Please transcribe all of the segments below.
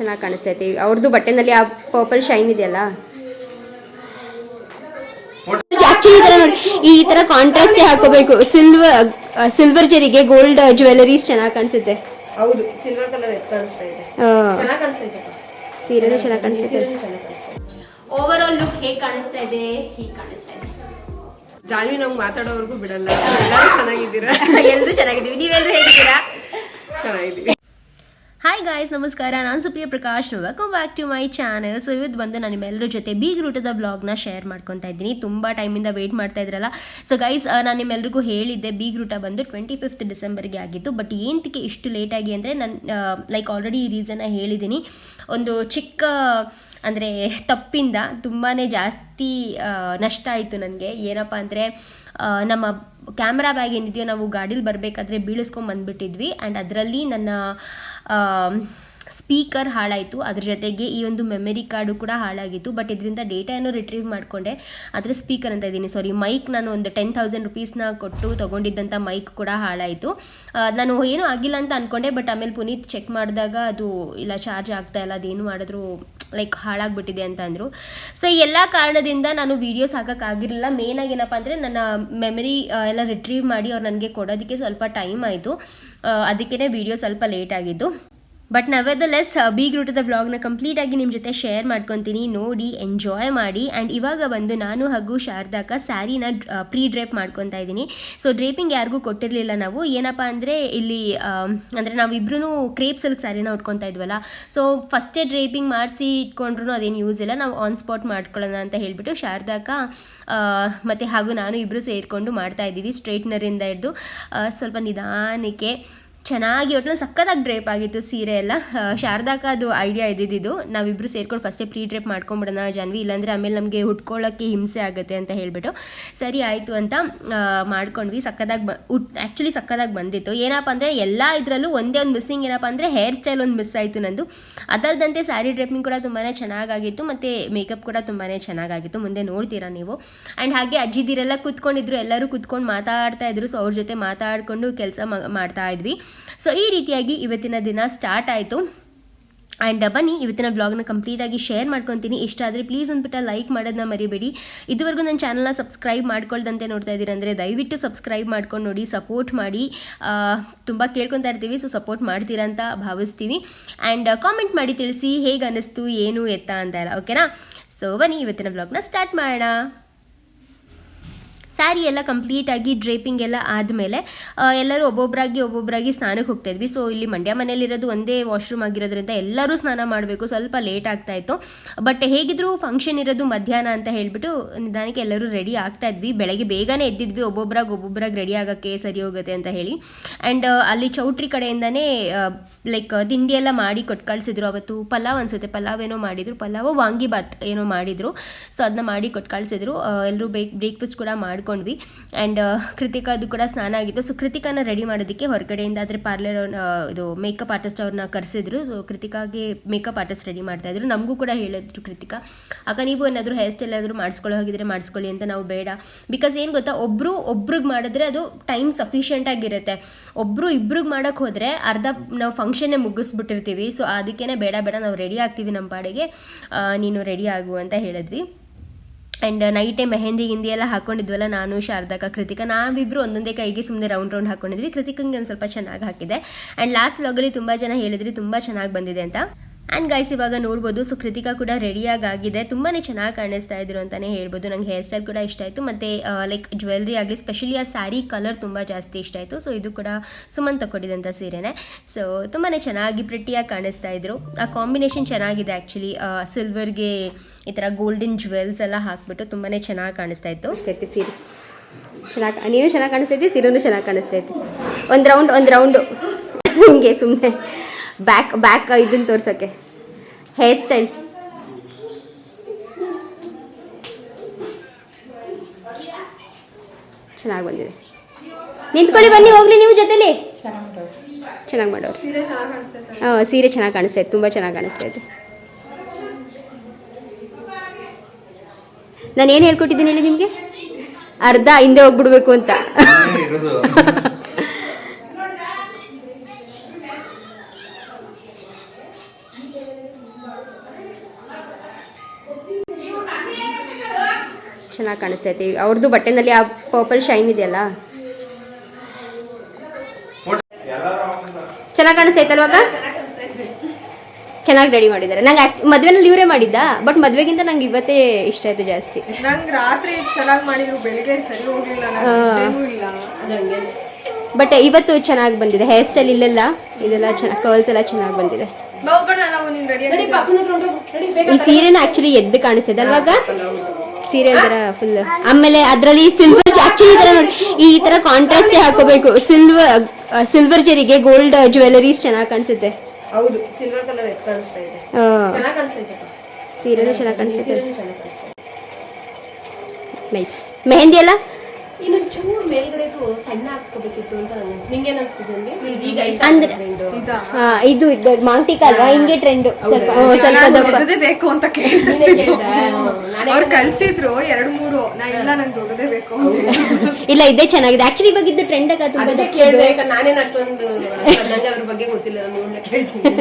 ಚೆನ್ನಾಗಿ ಕಾಣಿಸ್ತೈತಿ. ಅವ್ರದ್ದು ಬಟ್ಟೆನಲ್ಲಿ ಆ ಪರ್ಪಲ್ ಶೈನ್ ಇದೆಯಲ್ಲ? ಆಕ್ಚುಲಿ ಈ ತರ ನೋಡಿ ಈ ತರ ಕಾಂಟ್ರಾಸ್ಟ್ ಹಾಕೋಬೇಕು. ಸಿಲ್ವರ್ ಸಿಲ್ವರ್ ಜರಿಗೆ ಗೋಲ್ಡ್ ಜ್ಯುವೆಲರೀಸ್ ಚೆನ್ನಾಗಿ ಕಾಣಿಸುತ್ತೆ. ಹೌದು ಸಿಲ್ವರ್ ಕಲರ್ ಕಾಣಿಸ್ತಾ ಇದೆ. ಚೆನ್ನಾಗಿ ಕಾಣಿಸ್ತಾ ಇದೆ ಸೀರೆನೂ ಚೆನ್ನಾಗಿ ಕಾಣಿಸುತ್ತೆ. ಓವರ್ ಆಲ್ ಲುಕ್ ಹೇಗೆ ಕಾಣಿಸ್ತಾ ಇದೆ? ಹೀಗೆ ಕಾಣಿಸ್ತಾ ಇದೆ. ಜಾನ್ವಿ ನಾವು ಮಾತಾಡೋವರೆಗೂ ಬಿಡಲ್ಲ. ಎಲ್ಲರೂ ಚೆನ್ನಾಗಿದ್ದೀರಾ? ಎಲ್ಲರೂ ಚೆನ್ನಾಗಿದ್ದೀವಿ. ನೀವೆಲ್ಲರೂ ಹೇಗಿದ್ದೀರಾ? ಚೆನ್ನಾಗಿದ್ದೀವಿ. ಹಾಯ್ ಗಾಯ್ಸ್ ನಮಸ್ಕಾರ. ನಾನು Supriya Prakash. Welcome back to my channel so ಇವತ್ತು ಬಂದು ನಾನು ನಿಮ್ಮೆಲ್ಲರ ಜೊತೆ ಬೀಗ್ ರೂಟದ ಬ್ಲಾಗ್ನ ಶೇರ್ ಮಾಡ್ಕೊತಾ ಇದ್ದೀನಿ. ತುಂಬ ಟೈಮಿಂದ ವೆಯ್ಟ್ ಮಾಡ್ತಾ ಇದ್ರಲ್ಲ. ಸೊ ಗೈಸ್ ನಾನು ನಿಮ್ಮೆಲ್ಲರಿಗೂ ಹೇಳಿದ್ದೆ ಬೀಗ್ ರೂಟ ಬಂದು ಟ್ವೆಂಟಿ ಫಿಫ್ತ್ ಡಿಸೆಂಬರ್ಗೆ ಆಗಿತ್ತು. ಬಟ್ ಏನಕ್ಕೆ ಇಷ್ಟು ಲೇಟಾಗಿ ಅಂದರೆ ನಾನು ಲೈಕ್ ಆಲ್ರೆಡಿ ಈ ರೀಸನ್ನ ಹೇಳಿದ್ದೀನಿ. ಒಂದು ಚಿಕ್ಕ, ಅಂದರೆ ತಪ್ಪಿಂದ ತುಂಬಾ ಜಾಸ್ತಿ ನಷ್ಟ ಆಯಿತು ನನಗೆ. ಏನಪ್ಪ ಅಂದರೆ ನಮ್ಮ ಕ್ಯಾಮ್ರಾ ಬ್ಯಾಗ್ ಏನಿದೆಯೋ ನಾವು ಗಾಡೀಲಿ ಬರಬೇಕಾದ್ರೆ ಬೀಳಿಸ್ಕೊಂಡು ಬಂದುಬಿಟ್ಟಿದ್ವಿ ಆ್ಯಂಡ್ ಅದರಲ್ಲಿ ನನ್ನ ಸ್ಪೀಕರ್ ಹಾಳಾಯಿತು. ಅದ್ರ ಜೊತೆಗೆ ಈ ಒಂದು ಮೆಮರಿ ಕಾರ್ಡು ಕೂಡ ಹಾಳಾಗಿತ್ತು. ಬಟ್ ಇದರಿಂದ ಡೇಟಾ ಏನೋ ರಿಟ್ರೀವ್ ಮಾಡಿಕೊಂಡೆ. ಆದರೆ ಸ್ಪೀಕರ್ ಅಂತ ಇದ್ದೀನಿ. ಸಾರಿ ಮೈಕ್ ನಾನು ಒಂದು ಟೆನ್ ತೌಸಂಡ್ ರುಪೀಸ್ನ ಕೊಟ್ಟು ತೊಗೊಂಡಿದ್ದಂಥ ಮೈಕ್ ಕೂಡ ಹಾಳಾಯಿತು. ನಾನು ಏನೂ ಆಗಿಲ್ಲ ಅಂತ ಅಂದ್ಕೊಂಡೆ ಬಟ್ ಆಮೇಲೆ ಪುನೀತ್ ಚೆಕ್ ಮಾಡಿದಾಗ ಅದು ಇಲ್ಲ ಚಾರ್ಜ್ ಆಗ್ತಾ ಇಲ್ಲ, ಅದೇನು ಮಾಡಿದ್ರು ಲೈಕ್ ಹಾಳಾಗ್ಬಿಟ್ಟಿದೆ ಅಂತ ಅಂದರು. ಸೊ ಎಲ್ಲ ಕಾರಣದಿಂದ ನಾನು ವೀಡಿಯೋಸ್ ಹಾಕೋಕ್ಕಾಗಿರಲಿಲ್ಲ ಮೇನಾಗಿ ಏನಪ್ಪ ಅಂದರೆ ನನ್ನ ಮೆಮರಿ ಎಲ್ಲ ರಿಟ್ರೀವ್ ಮಾಡಿ ಅವ್ರು ನನಗೆ ಕೊಡೋದಕ್ಕೆ ಸ್ವಲ್ಪ ಟೈಮ್ ಆಯಿತು. ಅದಕ್ಕೇ ವೀಡಿಯೋ ಸ್ವಲ್ಪ ಲೇಟ್ ಆಗಿದ್ದು. ಬಟ್ ದ ಲೆಸ್ ಬೀಗ್ ರೂಟದ ಬ್ಲಾಗ್ನ ಕಂಪ್ಲೀಟಾಗಿ ನಿಮ್ಮ ಜೊತೆ ಶೇರ್ ಮಾಡ್ಕೊತೀನಿ. ನೋಡಿ ಎಂಜಾಯ್ ಮಾಡಿ. ಆ್ಯಂಡ್ ಇವಾಗ ಬಂದು ನಾನು ಹಾಗೂ ಶಾರದಾಕ ಸ್ಯಾರಿನ ಪ್ರೀ ಡ್ರೇಪ್ ಮಾಡ್ಕೊತಾ ಇದ್ದೀನಿ. ಸೊ ಡ್ರೇಪಿಂಗ್ ಯಾರಿಗೂ ಕೊಟ್ಟಿರಲಿಲ್ಲ ನಾವು. ಏನಪ್ಪ ಅಂದರೆ, ಇಲ್ಲಿ ಅಂದರೆ ನಾವಿಬ್ರು ಕ್ರೇಪ್ ಸಿಲ್ಕ್ ಸ್ಯಾರಿನ ಉಟ್ಕೊತಾ ಇದ್ವಲ್ಲ. ಸೊ ಫಸ್ಟೇ ಡ್ರೇಪಿಂಗ್ ಮಾಡಿಸಿ ಇಟ್ಕೊಂಡ್ರು ಅದೇನು ಯೂಸ್ ಇಲ್ಲ. ನಾವು ಆನ್ ಸ್ಪಾಟ್ ಮಾಡ್ಕೊಳ್ಳೋಣ ಅಂತ ಹೇಳಿಬಿಟ್ಟು ಶಾರದಾಕ ಮತ್ತು ಹಾಗೂ ನಾನು ಇಬ್ಬರು ಸೇರಿಕೊಂಡು ಮಾಡ್ತಾ ಇದ್ದೀವಿ. ಸ್ಟ್ರೈಟ್ನರಿಂದ ಹಿಡಿದು ಸ್ವಲ್ಪ ನಿಧಾನಕ್ಕೆ. ಚೆನ್ನಾಗಿ ಒಟ್ಟಿನಲ್ಲಿ ಸಕ್ಕತ್ತಾಗಿ ಡ್ರೇಪ್ ಆಗಿತ್ತು ಸೀರೆ ಎಲ್ಲ. ಶಾರದಾಕ ಅದು ಐಡಿಯಾ ಇದ್ದಿದ್ದು. ನಾವಿಬ್ಬರು ಸೇರ್ಕೊಂಡು ಫಸ್ಟೇ ಪ್ರೀ ಡ್ರೇಪ್ ಮಾಡ್ಕೊಂಬಿಡೋಣ ಜಾನ್ವಿ. ಇಲ್ಲಾಂದರೆ ಆಮೇಲೆ ನಮಗೆ ಉಟ್ಕೊಳ್ಳೋಕ್ಕೆ ಹಿಂಸೆ ಆಗುತ್ತೆ ಅಂತ ಹೇಳಿಬಿಟ್ಟು ಸರಿ ಆಯಿತು ಅಂತ ಮಾಡ್ಕೊಂಡ್ವಿ. ಸಕ್ಕದಾಗಿ ಬ ಉಟ್ ಆ್ಯಕ್ಚುಲಿ ಸಕ್ಕದಾಗಿ ಬಂದಿತ್ತು. ಏನಪ್ಪ ಅಂದರೆ ಎಲ್ಲ ಇದರಲ್ಲೂ ಒಂದೇ ಒಂದು ಮಿಸ್ಸಿಂಗ್ ಏನಪ್ಪ ಅಂದರೆ ಹೇರ್ ಸ್ಟೈಲ್ ಒಂದು ಮಿಸ್ ಆಯಿತು ನಂದು. ಅದಲ್ಲದಂತೆ ಸ್ಯಾರಿ ಡ್ರೇಪಿಂಗ್ ಕೂಡ ತುಂಬಾ ಚೆನ್ನಾಗಾಗಿತ್ತು. ಮತ್ತು ಮೇಕಪ್ ಕೂಡ ತುಂಬಾ ಚೆನ್ನಾಗಾಗಿತ್ತು. ಮುಂದೆ ನೋಡ್ತೀರಾ ನೀವು. ಆ್ಯಂಡ್ ಹಾಗೆ ಅಜ್ಜಿದಿರೆಲ್ಲ ಕೂತ್ಕೊಂಡಿದ್ರು. ಎಲ್ಲರೂ ಕೂತ್ಕೊಂಡು ಮಾತಾಡ್ತಾ ಇದ್ರು. ಸೊ ಅವ್ರ ಜೊತೆ ಮಾತಾಡಿಕೊಂಡು ಕೆಲಸ ಮಾಡ್ತಾ ಇದ್ವಿ. ಸೊ ಈ ರೀತಿಯಾಗಿ ಇವತ್ತಿನ ದಿನ ಸ್ಟಾರ್ಟ್ ಆಯಿತು. ಆ್ಯಂಡ್ ಬನ್ನಿ, ಇವತ್ತಿನ ಬ್ಲಾಗ್ನ ಕಂಪ್ಲೀಟಾಗಿ ಶೇರ್ ಮಾಡ್ಕೊತೀನಿ. ಇಷ್ಟ ಆದರೆ ಪ್ಲೀಸ್ ಅಂದ್ಬಿಟ್ಟು ಲೈಕ್ ಮಾಡೋದನ್ನ ಮರಿಬೇಡಿ. ಇದುವರೆಗೂ ನನ್ನ ಚಾನಲ್ನ ಸಬ್ಸ್ಕ್ರೈಬ್ ಮಾಡ್ಕೊಳ್ದಂತೆ ನೋಡ್ತಾ ಇದ್ದೀರ ಅಂದರೆ ದಯವಿಟ್ಟು ಸಬ್ಸ್ಕ್ರೈಬ್ ಮಾಡ್ಕೊಂಡು ನೋಡಿ ಸಪೋರ್ಟ್ ಮಾಡಿ. ತುಂಬ ಕೇಳ್ಕೊತಾ ಇರ್ತೀವಿ ಸೊ ಸಪೋರ್ಟ್ ಮಾಡ್ತೀರಾ ಅಂತ ಭಾವಿಸ್ತೀವಿ. ಆ್ಯಂಡ್ ಕಾಮೆಂಟ್ ಮಾಡಿ ತಿಳಿಸಿ ಹೇಗೆ ಅನ್ನಿಸ್ತು ಏನು, ಎತ್ತ ಅಂತ ಎಲ್ಲ ಓಕೆನಾ ಸೊ ಬನ್ನಿ, ಇವತ್ತಿನ ಬ್ಲಾಗ್ನ ಸ್ಟಾರ್ಟ್ ಮಾಡೋಣ. ಸ್ಯಾರಿ ಎಲ್ಲ ಕಂಪ್ಲೀಟಾಗಿ ಡ್ರೇಪಿಂಗ್ ಎಲ್ಲ ಆದಮೇಲೆ ಎಲ್ಲರೂ ಒಬ್ಬೊಬ್ಬರಾಗಿ ಒಬ್ಬೊಬ್ಬರಾಗಿ ಸ್ನಾನಕ್ಕೆ ಹೋಗ್ತಾ ಇದ್ವಿ ಸೊ ಇಲ್ಲಿ ಮಂಡ್ಯ ಮನೇಲಿರೋದು ಒಂದೇ ವಾಶ್ರೂಮ್ ಆಗಿರೋದ್ರಿಂದ ಎಲ್ಲರೂ ಸ್ನಾನ ಮಾಡಬೇಕು. ಸ್ವಲ್ಪ ಲೇಟ್ ಆಗ್ತಾ ಇತ್ತು ಬಟ್ ಹೇಗಿದ್ರು ಫಂಕ್ಷನ್ ಇರೋದು ಮಧ್ಯಾಹ್ನ ಅಂತ ಹೇಳಿಬಿಟ್ಟು ನಿಧಾನಕ್ಕೆ ಎಲ್ಲರೂ ರೆಡಿ ಆಗ್ತಾ ಇದ್ವಿ ಬೆಳಗ್ಗೆ ಬೇಗನೆ ಎದ್ದಿದ್ವಿ. ಒಬ್ಬೊಬ್ಬರಾಗಿ ಒಬ್ಬೊಬ್ಬರಾಗಿ ರೆಡಿ ಆಗೋಕ್ಕೆ ಸರಿ ಹೋಗುತ್ತೆ ಅಂತ ಹೇಳಿ. ಆ್ಯಂಡ್ ಅಲ್ಲಿ ಚೌಟ್ರಿ ಕಡೆಯಿಂದನೇ ಲೈಕ್ ತಿಂಡಿ ಎಲ್ಲ ಮಾಡಿ ಕೊಟ್ಟು ಕಳಿಸಿದ್ರು. ಅವತ್ತು ಪಲಾವ್ ಅನಿಸುತ್ತೆ. ಪಲಾವ್ ಏನೋ ಮಾಡಿದ್ರು. ಪಲಾವ್ ವಾಂಗಿಬಾತ್ ಏನೋ ಮಾಡಿದ್ರು. ಸೊ ಅದನ್ನ ಮಾಡಿ ಕೊಟ್ಟು ಕಳಿಸಿದ್ರು. ಎಲ್ಲರೂ ಬೇಕ್ ಬ್ರೇಕ್ಫಾಸ್ಟ್ ಕೂಡ ಮಾಡ್ಕೊಂಡ್ವಿ. ಆ್ಯಂಡ್ ಕೃತಿಕಾದು ಕೂಡ ಸ್ನಾನ ಆಗಿತ್ತು. ಸೊ ಕೃತಿಕಾನ ರೆಡಿ ಮಾಡೋದಕ್ಕೆ ಹೊರಗಡೆಯಿಂದ ಆದರೆ ಪಾರ್ಲರ್ ಇದು ಮೇಕಪ್ ಆರ್ಟಿಸ್ಟ್ ಅವ್ರನ್ನ ಕರೆಸಿದ್ರು. ಸೊ ಕೃತಿಕಾಗೆ ಮೇಕಪ್ ಆರ್ಟಿಸ್ಟ್ ರೆಡಿ ಮಾಡ್ತಾ ಇದ್ರು. ನಮಗೂ ಕೂಡ ಹೇಳಿದ್ರು ಕೃತಿಕಾ, ಅಕ್ಕ, ನೀವು ಏನಾದರೂ ಹೇರ್ ಸ್ಟೈಲ್ ಏನಾದರೂ ಮಾಡಿಸ್ಕೊಳ್ಳೋ ಹೋಗಿದ್ರೆ ಮಾಡಿಸ್ಕೊಳ್ಳಿ ಅಂತ ನಾವು ಬೇಡ. ಬಿಕಾಸ್ ಏನು ಗೊತ್ತಾ ಒಬ್ಬರು ಒಬ್ರಿಗೆ ಮಾಡಿದ್ರೆ ಅದು ಟೈಮ್ ಸಫಿಷಿಯೆಂಟ್ ಆಗಿರುತ್ತೆ. ಒಬ್ಬರು ಇಬ್ರಿಗೆ ಮಾಡೋಕ್ಕೆ ಹೋದರೆ ಅರ್ಧ ನಾವು ಫಂಕ್ಷನ್ನೇ ಮುಗಿಸ್ಬಿಟ್ಟಿರ್ತೀವಿ. ಸೊ ಅದಕ್ಕೇ ಬೇಡ ಬೇಡ, ನಾವು ರೆಡಿ ಆಗ್ತೀವಿ ನಮ್ಮ ಪಾಡಿಗೆ. ನೀನು ರೆಡಿ ಆಗು ಅಂತ ಹೇಳಿದ್ವಿ. ಆ್ಯಂಡ್ ನೈಟೇ ಮೆಹಂದಿ ಗಿಂದಿ ಎಲ್ಲ ಹಾಕೊಂಡಿದ್ವಲ್ಲ, ನಾನು, ಶಾರದಕ್ಕ, ಕೃತಿಕ ನಾವಿಬ್ಬರು ಒಂದೊಂದೇ ಕೈಗೆ ಸುಮ್ಮನೆ ರೌಂಡ್ ರೌಂಡ್ ಹಾಕೊಂಡಿದ್ವಿ. ಕೃತಿಕಂಗೆ ಒಂದು ಸ್ವಲ್ಪ ಚೆನ್ನಾಗಿ ಹಾಕಿದೆ. ಆ್ಯಂಡ್ ಲಾಸ್ಟ್ ವ್ಲಾಗಲ್ಲಿ ತುಂಬ ಜನ ಹೇಳಿದ್ರಿ, ತುಂಬ ಚೆನ್ನಾಗಿ ಬಂದಿದೆ ಅಂತ. ಆ್ಯಂಡ್ ಗೈಸ್ ಇವಾಗ ನೋಡ್ಬೋದು ಸೊ ಕೃತಿಕಾ ಕೂಡ ರೆಡಿಯಾಗಿ ಆಗಿದೆ ತುಂಬಾ ಚೆನ್ನಾಗಿ ಕಾಣಿಸ್ತಾ ಇದ್ರು ಅಂತಲೇ ಹೇಳ್ಬೋದು. ನಂಗೆ ಹೇರ್ ಸ್ಟೈಲ್ ಕೂಡ ಇಷ್ಟ ಆಯಿತು. ಮತ್ತು ಲೈಕ್ ಜ್ಯುವೆಲ್ರಿ ಆಗಲಿ ಸ್ಪೆಷಲಿ ಆ ಸ್ಯಾರಿ ಕಲರ್ ತುಂಬ ಜಾಸ್ತಿ ಇಷ್ಟ ಆಯಿತು. ಸೊ ಇದು ಕೂಡ ಸುಮನ್ ತಗೊಂಡಿದ್ದಂಥ ಸೀರೆನೇ. ಸೊ ತುಂಬಾ ಚೆನ್ನಾಗಿ ಪ್ರಿಟಿಯಾಗಿ ಕಾಣಿಸ್ತಾ ಇದ್ರು. ಆ ಕಾಂಬಿನೇಷನ್ ಚೆನ್ನಾಗಿದೆ ಆ್ಯಕ್ಚುಲಿ ಸಿಲ್ವರ್ಗೆ ಈ ಥರ ಗೋಲ್ಡನ್ ಜ್ಯುವೆಲ್ಸ್ ಎಲ್ಲ ಹಾಕ್ಬಿಟ್ಟು ತುಂಬಾ ಚೆನ್ನಾಗಿ ಕಾಣಿಸ್ತಾ ಇತ್ತು. ಸೆಟ್ ಸೀರೆ. ಚೆನ್ನಾಗಿ ನೀನು ಚೆನ್ನಾಗಿ ಕಾಣಿಸ್ತೈತಿ ಸೀರೆನೂ ಚೆನ್ನಾಗಿ ಕಾಣಿಸ್ತೈತಿ ಒಂದು ರೌಂಡ್ ಒಂದು ರೌಂಡು ಹಿಂಗೆ ಸುಮ್ಮನೆ ಬ್ಯಾಕ್ ಬ್ಯಾಕ್ ಇದನ್ನು ತೋರ್ಸೋಕ್ಕೆ. ಹೇರ್ ಸ್ಟೈಲ್ ಚೆನ್ನಾಗಿ ಬಂದಿದೆ. ನಿಂತ್ಕೊಳ್ಳಿ ಬನ್ನಿ ಹೋಗ್ಲಿ ನೀವು ಜೊತೆಲಿ. ಚೆನ್ನಾಗಿ ಮಾಡೋರು. ಸೀರೆ ಚೆನ್ನಾಗಿ ಕಾಣಿಸ್ತಾ ಹಾಂ ಸೀರೆ ಚೆನ್ನಾಗಿ ಕಾಣಿಸ್ತಾ ತುಂಬ ಚೆನ್ನಾಗಿ ಕಾಣಿಸ್ತೈತೆ ನಾನು ಏನು ಹೇಳ್ಕೊಟ್ಟಿದ್ದೀನಿ ಹೇಳಿ ನಿಮಗೆ? ಅರ್ಧ ಹಿಂದೆ ಹೋಗ್ಬಿಡ್ಬೇಕು ಅಂತ. ಚೆನ್ನಾಗಿ ಕಾಣಿಸ್ತೈತಿ. ಅವ್ರದ್ದು ಬಟ್ಟೆನಲ್ಲಿ ಆ ಪರ್ಪಲ್ ಶೈನ್ ಇದೆಯಲ್ಲ? ಚೆನ್ನಾಗಿ ಕಾಣಿಸ್ತೈತಲ್ವಾಗ ಚೆನ್ನಾಗಿ ರೆಡಿ ಮಾಡಿದ್ದಾರೆ. ನಂಗೆ ಮದ್ವೆನಲ್ಲಿ ಇವರೇ ಮಾಡಿದ್ದ? ಬಟ್ ಮದುವೆಗಿಂತ ನಂಗೆ ಇವತ್ತೇ ಇಷ್ಟ ಆಯ್ತು ಜಾಸ್ತಿ. ನಂಗೆ ರಾತ್ರಿ ಚೆನ್ನಾಗಿ ಮಾಡಿದ್ರು ಬೆಳಿಗ್ಗೆ ಸರಿ ಹೋಗ್ಲಿಲ್ಲ ಬಟ್ ಇವತ್ತು ಚೆನ್ನಾಗಿ ಬಂದಿದೆ. ಹೇರ್ ಸ್ಟೈಲ್ ಇಲ್ಲೆಲ್ಲ ಇದೆಲ್ಲ ಚೆನ್ನಾಗಿ ಕರ್ಲ್ಸ್ ಎಲ್ಲ ಚೆನ್ನಾಗಿ ಬಂದಿದೆ. ಹೋಗೋಣ ನಾವು ನೀನ್ ರೆಡಿ ಈ ಸೀರೆನ ಆಕ್ಚುಲಿ ಎದ್ದು ಕಾಣಿಸಿದೆ ಅಲ್ವಾಗ ಸೀರೆ ಇದರ ಫುಲ್ ಆಮೇಲೆ ಅದರಲ್ಲಿ ಸಿಲ್ವರ್ ಆಕ್ಚುಲಿ ಈ ತರ ನೋಡಿ ಈ ತರ ಕಾಂಟ್ರಾಸ್ಟ್ ಹಾಕೋಬೇಕು. ಸಿಲ್ವರ್ ಸಿಲ್ವರ್ ಜರಿಗೆ ಗೋಲ್ಡ್ ಜ್ಯುವೆಲರೀಸ್ ಚೆನ್ನಾಗಿ ಕಾಣಿಸುತ್ತೆ. ಹೌದು ಸಿಲ್ವರ್ ಕಲರ್ ಎತ್ ಕಾಣಿಸ್ತಾ ಇದೆ. ಚೆನ್ನಾಗಿ ಸೀರೆನೂ ಚೆನ್ನಾಗಿ ಕಾಣಿಸುತ್ತೆ. ನೈಸ್ ಮೆಹಂದಿ ಅಲ್ಲ ಇನ್ನೊಂದು ಚೂರು ಮೇಲ್ಗಡೆದು ಸಣ್ಣ ಹಾಕ್ಸ್ಕೋಬೇಕಿತ್ತು ಅಂತ ನಿಂಗೆ ಅನಿಸ್ತಿದೆ ನಿಮ್ಗೆ ಈಗ ಐತಾ ಅಂದ್ರೆ ಇದಾ? ಇದು ಮಾಂಟಿಕ ಅಲ್ವಾ? ಹಿಂಗೆ ಟ್ರೆಂಡ್ ಸ್ವಲ್ಪ ಸ್ವಲ್ಪ ಬೇಕು ಅಂತ ಕೇಳಿದ್ದೆ ಅವ್ರು ಕಳ್ಸಿದ್ರು ಎರಡು ಮೂರು ನಾ ಇಲ್ಲ ನಂಗೆ ದೊಡ್ಡದೇ ಬೇಕು. ಇಲ್ಲ ಇದೇ ಚೆನ್ನಾಗಿದೆ. ಆಕ್ಚುಲಿ ಇವಾಗ ಇದು ಟ್ರೆಂಡ್ ಆಗ ತುಂಬಾ ಅದಕ್ಕೆ ಕೇಳಿದೆ ನಾನೇನು ಅಷ್ಟೊಂದು ನಂಗೆ ಅದ್ರ ಬಗ್ಗೆ ಗೊತ್ತಿಲ್ಲ ನಾನು ಇವಳನ್ನ ಕೇಳ್ತೀನಿ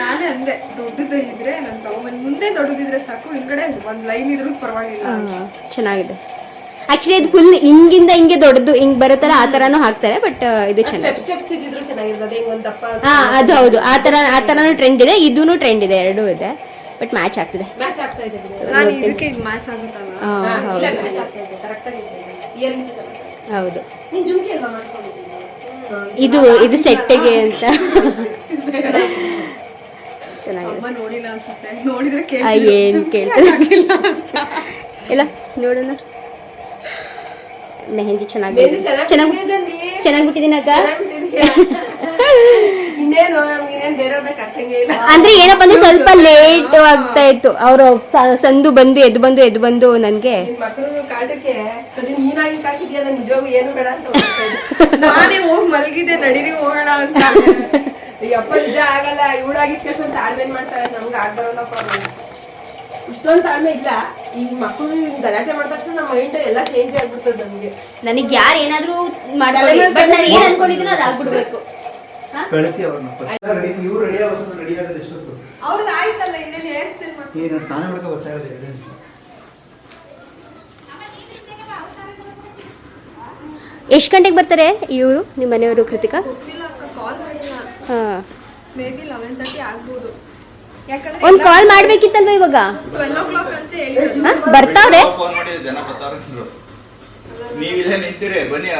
ನಾನೇ ಅಂದೆ ದೊಡ್ಡದು ಇದ್ರೆ ನಾನು ತಗೊಂಬಂದ್ ಮುಂದೆ ದೊಡ್ಡದಿದ್ರೆ ಸಾಕು ಹಿಂದ್ಗಡೆ ಒಂದ್ ಲೈನ್ ಇದ್ರೂ ಪರವಾಗಿಲ್ಲ ಚೆನ್ನಾಗಿದೆ. ಆಕ್ಚುಲಿ ಇದು ಫುಲ್ ಹಿಂಗಿಂದ ಹಿಂಗೆ ದೊಡ್ಡದು ಹಿಂಗ್ ಬರತರ ಆ ತರಾನು ಹಾಕ್ತಾರೆ ಬಟ್ ಇದು ಸ್ಟೆಪ್ ಸ್ಟೆಪ್ಸ್ ತಿದ್ದಿದ್ರು ಚೆನ್ನಾಗಿರ್ತದೆ ಹಿಂಗ್ ಒಂದ್ ದಪ್ಪ ಹಾ ಅದು ಹೌದು. ಆ ತರ ಆ ತರಾನು ಟ್ರೆಂಡ್ ಇದೆ ಇದೂನು ಟ್ರೆಂಡ್ ಇದೆ ಎರಡೂ ಇದೆ. ಬಟ್ ಮ್ಯಾಚ್ ಆಗ್ತಿದೆ. ಮ್ಯಾಚ್ ಆಗ್ತಾ ಇದೆ ನಾನು ಇದಕ್ಕೆ ಇದು ಮ್ಯಾಚ್ ಆಗುತ್ತಲ್ಲ? ಆ, ಹೌದು ಇಲ್ಲ ಮ್ಯಾಚ್ ಆಗ್ತಾ ಇದೆ. ಕರೆಕ್ಟ್ ಆಗಿ ಇಯರಿಂಗ್ಸ್ ಹೌದು. ನೀನ್ ಜುಮ್ಕಿ ಅಲ್ವಾ ಮಾಡ್ಕೊಂಡಿದ್ದೀನಿ ಇದು ಇದು ಸೆಟ್ಟಿಗೆ ಅಂತ. ಚೆನ್ನಾಗಿದೆ. ಕೇಳ್ತಾರೆ ಇಲ್ಲ ನೋಡೋಣ. ಮೆಹಂದಿ ಚೆನ್ನಾಗಿ ಮೆಹಂದಿ ಚೆನ್ನಾಗಿ ಚೆನ್ನಾಗಿ ಜನ್ವಿ. ಇನ್ನೇನು ಇನ್ನೇನ್ ಬೇರೆಯವ್ರನ್ನ ಕರ್ಸಂಗೆ ಇಲ್ಲ. ಅಂದ್ರೆ ಏನಪ್ಪ ಅಂದ್ರೆ ಸ್ವಲ್ಪ ಲೇಟ್ ಆಗ್ತಾ ಇತ್ತು. ಅವರು ಸಂದು ಬಂದು ಎದ್ದು ಬಂದು ಎದ್ದು ಬಂದು ನನ್ಗೆ. ನಿನ್ ಮಕ್ಳು ಕಾಟಕ್ಕೆ ಸರಿ ನೀನಾಗಿ ಕಾಟಿದ್ಯಾ? ನಾನು ಏನು ಬೇಡ ಅಂತ ಹೋಗ್ತಾ ಇದ್ದೆ. ನಾನೇ ಹೋಗಿ ಮಲಗಿದೆ ನಡೀರಿ ಹೋಗೋಣ ಅಂತ. ಅಪ್ಪ ನಿಜ ಆಗಲ್ಲ ಇವಳಾಗಿ ತಕ್ಷಣ ತಾಳ್ಮೆ ಮಾಡ್ತಾರೆ ನಮ್ಗೆ ಆಗ್ಬರೋಲ್ಲ ಪ್ರಾಬ್ಲಮ್ ಇಷ್ಟೊಂದು ತಾಳ್ಮೆ ಇಲ್ಲ. ಈ ಮಕ್ಕಳು ಗಲಾಟೆ ಮಾಡಿದ ತಕ್ಷಣ ನಮ್ಮ ಮೈಂಡ್ ಎಲ್ಲ ಚೇಂಜ್ ಆಗ್ಬಿಡ್ತದೆ ನಮ್ಗೆ. ನನಗೆ ಯಾರು ಏನಾದ್ರೂ ಮಾಡ್ಕೊಳ್ಳಿ. ಬಟ್ ನಾನು ಏನ್ ಅನ್ಕೊಂಡಿದ್ದೀನೋ ಅದು ಆಗ್ಬಿಡ್ಬೇಕು. ಕಳಿಸಿ ಅವ್ರನ್ನ ಇವ್ರು ರೆಡಿ ಆಗೋದು ರೆಡಿ ಆಗೋದು ಎಷ್ಟೊತ್ತು ಅವ್ರಿಗೆ ಆಯ್ತಲ್ಲ ಇನ್ನೇನು ಹೇರ್ ಸ್ಟೈಲ್ ಮಾಡಿ ಈಗ ನಾನು ಸ್ನಾನ ಮಾಡ್ಕೊ ಬರ್ತಾ ಇರೋದು ಎರಡು ನಿಮಿಷ. ಎಷ್ಟು ಗಂಟೆಗೆ ಬರ್ತಾರೆ ಇವರು ನಿಮ್ಮ ಮನೆಯವರು ಕೃತಿಕಾ? ಗೊತ್ತಿಲ್ಲ ಅಕ್ಕ ಕಾಲ್ ಮಾಡ್ಬೇಕಿತ್ತಲ್ವ ಹಾ. ಮೇ ಬಿ ಲೆವೆನ್ ತರ್ಟಿ ಆಗ್ಬೋದು. ಯಾಕಂದ್ರೆ ಒಂದ್ ಕಾಲ್ ಮಾಡ್ಬೇಕಿತ್ತಲ್ವಾ ಇವಾಗ? ಟ್ವೆಲ್ ಓ ಕ್ಲಾಕ್ ಅಂತ ಹೇಳಿದ್ರು. ಬರ್ತಾವ್ರೆ? ಫೋನ್ ಮಾಡಿ ಜನ ಬರ್ತಾರಂದ್ರು ನೀವಿಲ್ಲೇ ನಿಂತಿರಿ ಬನ್ನಿ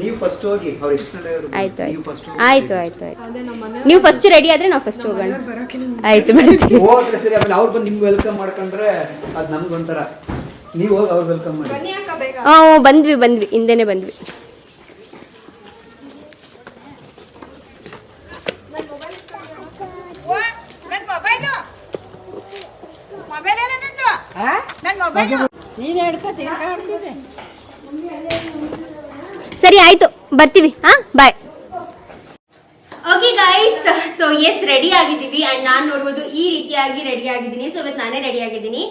ನೀವು ಫಸ್ಟ್ ಹೋಗಿ ಅವ್ರು ಎಷ್ಟು ಆಯ್ತು ನೀವು ಆಯ್ತು. ಆಯ್ತು ಆಯ್ತು ಆಯ್ತು. ನೀವು ಫಸ್ಟ್ ರೆಡಿ ಆದ್ರೆ ನಾವು ಫಸ್ಟ್ ಹೋಗೋಣ. ಆಯ್ತು ಬರ್ತೀವಿ ಸರಿ ಆಮೇಲೆ ಅವ್ರು ಬಂದು ನಿಮ್ಗೆ ವೆಲ್ಕಮ್ ಮಾಡ್ಕೊಂಡ್ರೆ ಅದು ನಮ್ಗೊಂಥರ. ನೀವು ಹೋಗಿ ಅವ್ರು ವೆಲ್ಕಮ್ ಮಾಡಿ. ಬನ್ನಿ ಅಕ್ಕ ಬೇಗ. ಹಾ ಬಂದ್ವಿ ಬಂದ್ವಿ. ಹಿಂದೆನೆ ಬಂದ್ವಿ. ಸರಿ ಆಯ್ತು. ಬರ್ತೀವಿ ಹಾ? Bye okay guys so yes ready ಆಗಿದ್ದೀವಿ. ಅಂಡ್ ನಾನು ನೋಡ್ಬೋದು ಈ ರೀತಿಯಾಗಿ ರೆಡಿ ಆಗಿದ್ದೀನಿ. ಸೊ ಇವತ್ತು ನಾನೇ ರೆಡಿ ಆಗಿದ್ದೀನಿ.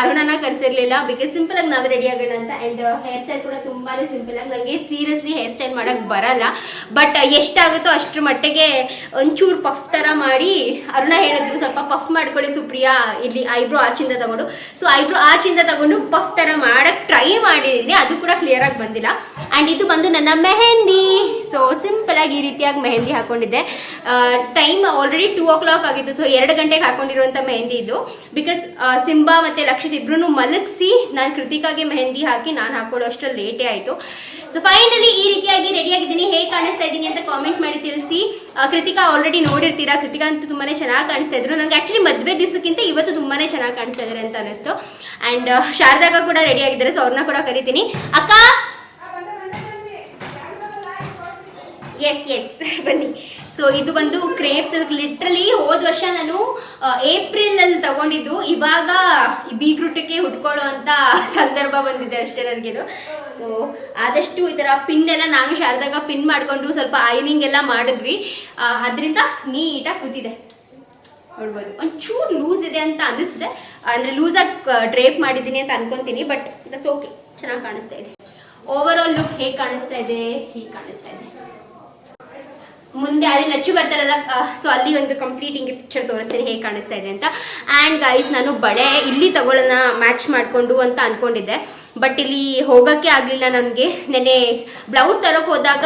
ಅರುಣನ ಕರೆಸಿರ್ಲಿಲ್ಲ. ಬಿಕಾಸ್ ಸಿಂಪಲ್ ಆಗಿ ನಾವೇ ರೆಡಿ ಆಗೋಣ ಅಂತ. ಆ್ಯಂಡ್ ಹೇರ್ ಸ್ಟೈಲ್ ಕೂಡ ತುಂಬಾ ಸಿಂಪಲ್ ಆಗಿ. ನನಗೆ ಸೀರಿಯಸ್ಲಿ ಹೇರ್ ಸ್ಟೈಲ್ ಮಾಡೋಕ್ಕೆ ಬರಲ್ಲ. ಬಟ್ ಎಷ್ಟಾಗುತ್ತೋ ಅಷ್ಟರ ಮಟ್ಟಿಗೆ ಒಂಚೂರು ಪಫ್ ಥರ ಮಾಡಿ ಅರುಣ ಹೇಳಿದ್ರು ಸ್ವಲ್ಪ ಪಫ್ ಮಾಡ್ಕೊಳ್ಳಿ ಸುಪ್ರಿಯಾ. ಇಲ್ಲಿ ಐಬ್ರೋ ಆಚಿಂದ ತಗೊಂಡು. ಸೊ ಐಬ್ರೋ ಆಚಿಂದ ತಗೊಂಡು ಪಫ್ ಥರ ಮಾಡೋಕ್ಕೆ ಟ್ರೈ ಮಾಡಿದ್ದೀನಿ. ಅದು ಕೂಡ ಕ್ಲಿಯರ್ ಆಗಿ ಬಂದಿಲ್ಲ. ಅಂಡ್ ಇದು ಬಂದು ನನ್ನ ಮೆಹಂದಿ. ಸೊ ಸಿಂಪಲ್ ಆಗಿ ಈ ರೀತಿಯಾಗಿ ಮೆಹಂದಿ ಹಾಕೊಂಡಿದ್ದೆ. Time already two o'clock ಆಗಿತ್ತು. ಸೊ ಎರಡು ಗಂಟೆಗೆ ಹಾಕೊಂಡಿರುವಂತ ಮೆಹಂದಿ ಇದು. ಬಿಕಾಸ್ ಸಿಂಬಾ ಮತ್ತೆ ಲಕ್ಷಿತ್ ಇಬ್ರು ಮಲಗಿಸಿ ನಾನು ಕೃತಿಕಾಗೆ ಮೆಹಂದಿ ಹಾಕಿ ನಾನು ಹಾಕೊಳ್ಳೋ ಅಷ್ಟರಲ್ಲಿ ಲೇಟೇ ಆಯಿತು. ಸೊ ಫೈನಲಿ ಈ ರೀತಿಯಾಗಿ ರೆಡಿ ಆಗಿದ್ದೀನಿ. ಹೇಗೆ ಕಾಣಿಸ್ತಾ ಇದ್ದೀನಿ ಅಂತ ಕಾಮೆಂಟ್ ಮಾಡಿ ತಿಳಿಸಿ. ಕೃತಿಕಾ ಆಲ್ರೆಡಿ ನೋಡಿರ್ತೀರಾ? ಕೃತಿಕಾ ಅಂತೂ ತುಂಬಾನೇ ಚೆನ್ನಾಗಿ ಕಾಣಿಸ್ತಾ ಇದ್ರು. ನಂಗೆ ಆಕ್ಚುಲಿ ಮದುವೆ ದಿವಸಕ್ಕಿಂತ ಇವತ್ತು ತುಂಬಾನೇ ಚೆನ್ನಾಗಿ ಕಾಣಿಸ್ತಾ ಇದ್ದಾರೆ ಅಂತ ಅನಿಸ್ತು ಆ್ಯಂಡ್ ಶಾರದಾಗ ಕೂಡ ರೆಡಿ ಆಗಿದ್ದಾರೆ. ಸೊ ಅವ್ರನ್ನ ಕೂಡ ಕರಿತೀನಿ. ಅಕ್ಕ! ಎಸ್ ಎಸ್ ಬನ್ನಿ. ಸೊ ಇದು ಬಂದು ಕ್ರೇಪ್ಸ್ ಲಿಟ್ರಲಿ ಹೋದ ವರ್ಷ ನಾನು ಏಪ್ರಿಲ್ ಅಲ್ಲಿ ತಗೊಂಡಿದ್ದು. ಇವಾಗ ಬೀಗ್ರೂಟಕ್ಕೆ ಹುಟ್ಕೊಳ್ಳೋ ಅಂತ ಸಂದರ್ಭ ಬಂದಿದೆ ಅಷ್ಟೇ ನನಗೇನು. ಸೊ ಆದಷ್ಟು ಈ ಥರ ಪಿನ್ ಎಲ್ಲ ನಾನು ಶಾರದಾಗ ಪಿನ್ ಮಾಡಿಕೊಂಡು ಸ್ವಲ್ಪ ಐನಿಂಗ್ ಎಲ್ಲ ಮಾಡಿದ್ವಿ. ಅದರಿಂದ ನೀಟಾಗಿ ಕೂತಿದೆ. ನೋಡ್ಬೋದು. ಒಂಚೂರು ಲೂಸ್ ಇದೆ ಅಂತ ಅನ್ನಿಸ್ತಿದೆ. ಅಂದರೆ ಲೂಸಾಗಿ ಡ್ರೇಪ್ ಮಾಡಿದ್ದೀನಿ ಅಂತ ಅನ್ಕೊಂತೀನಿ ಬಟ್ ದಟ್ಸ್ ಓಕೆ ಚೆನ್ನಾಗಿ ಕಾಣಿಸ್ತಾ ಇದೆ. ಓವರ್ ಆಲ್ ಲುಕ್ ಹೇಗೆ ಕಾಣಿಸ್ತಾ ಇದೆ? ಹೀಗೆ ಕಾಣಿಸ್ತಾ ಇದೆ. ಮುಂದೆ ಅಲ್ಲಿ ಲಚ್ಚು ಬರ್ತಾರಲ್ಲ ಸೊ ಅಲ್ಲಿ ಒಂದು ಕಂಪ್ಲೀಟ್ ಹಿಂಗೆ ಪಿಕ್ಚರ್ ತೋರಿಸ್ತೀನಿ, ಹೇಗೆ ಕಾಣಿಸ್ತಾ ಇದೆ ಅಂತ. ಆ್ಯಂಡ್ ಗೈಸ್ ನಾನು ಬಳೆ ಇಲ್ಲಿ ತಗೊಳ್ಳೋಣ ಮ್ಯಾಚ್ ಮಾಡಿಕೊಂಡು ಅಂತ ಅಂದ್ಕೊಂಡಿದ್ದೆ ಬಟ್ ಇಲ್ಲಿ ಹೋಗೋಕ್ಕೆ ಆಗಲಿಲ್ಲ ನನಗೆ ನೆನ್ನೆ ಬ್ಲೌಸ್ ತರೋಕೆ ಹೋದಾಗ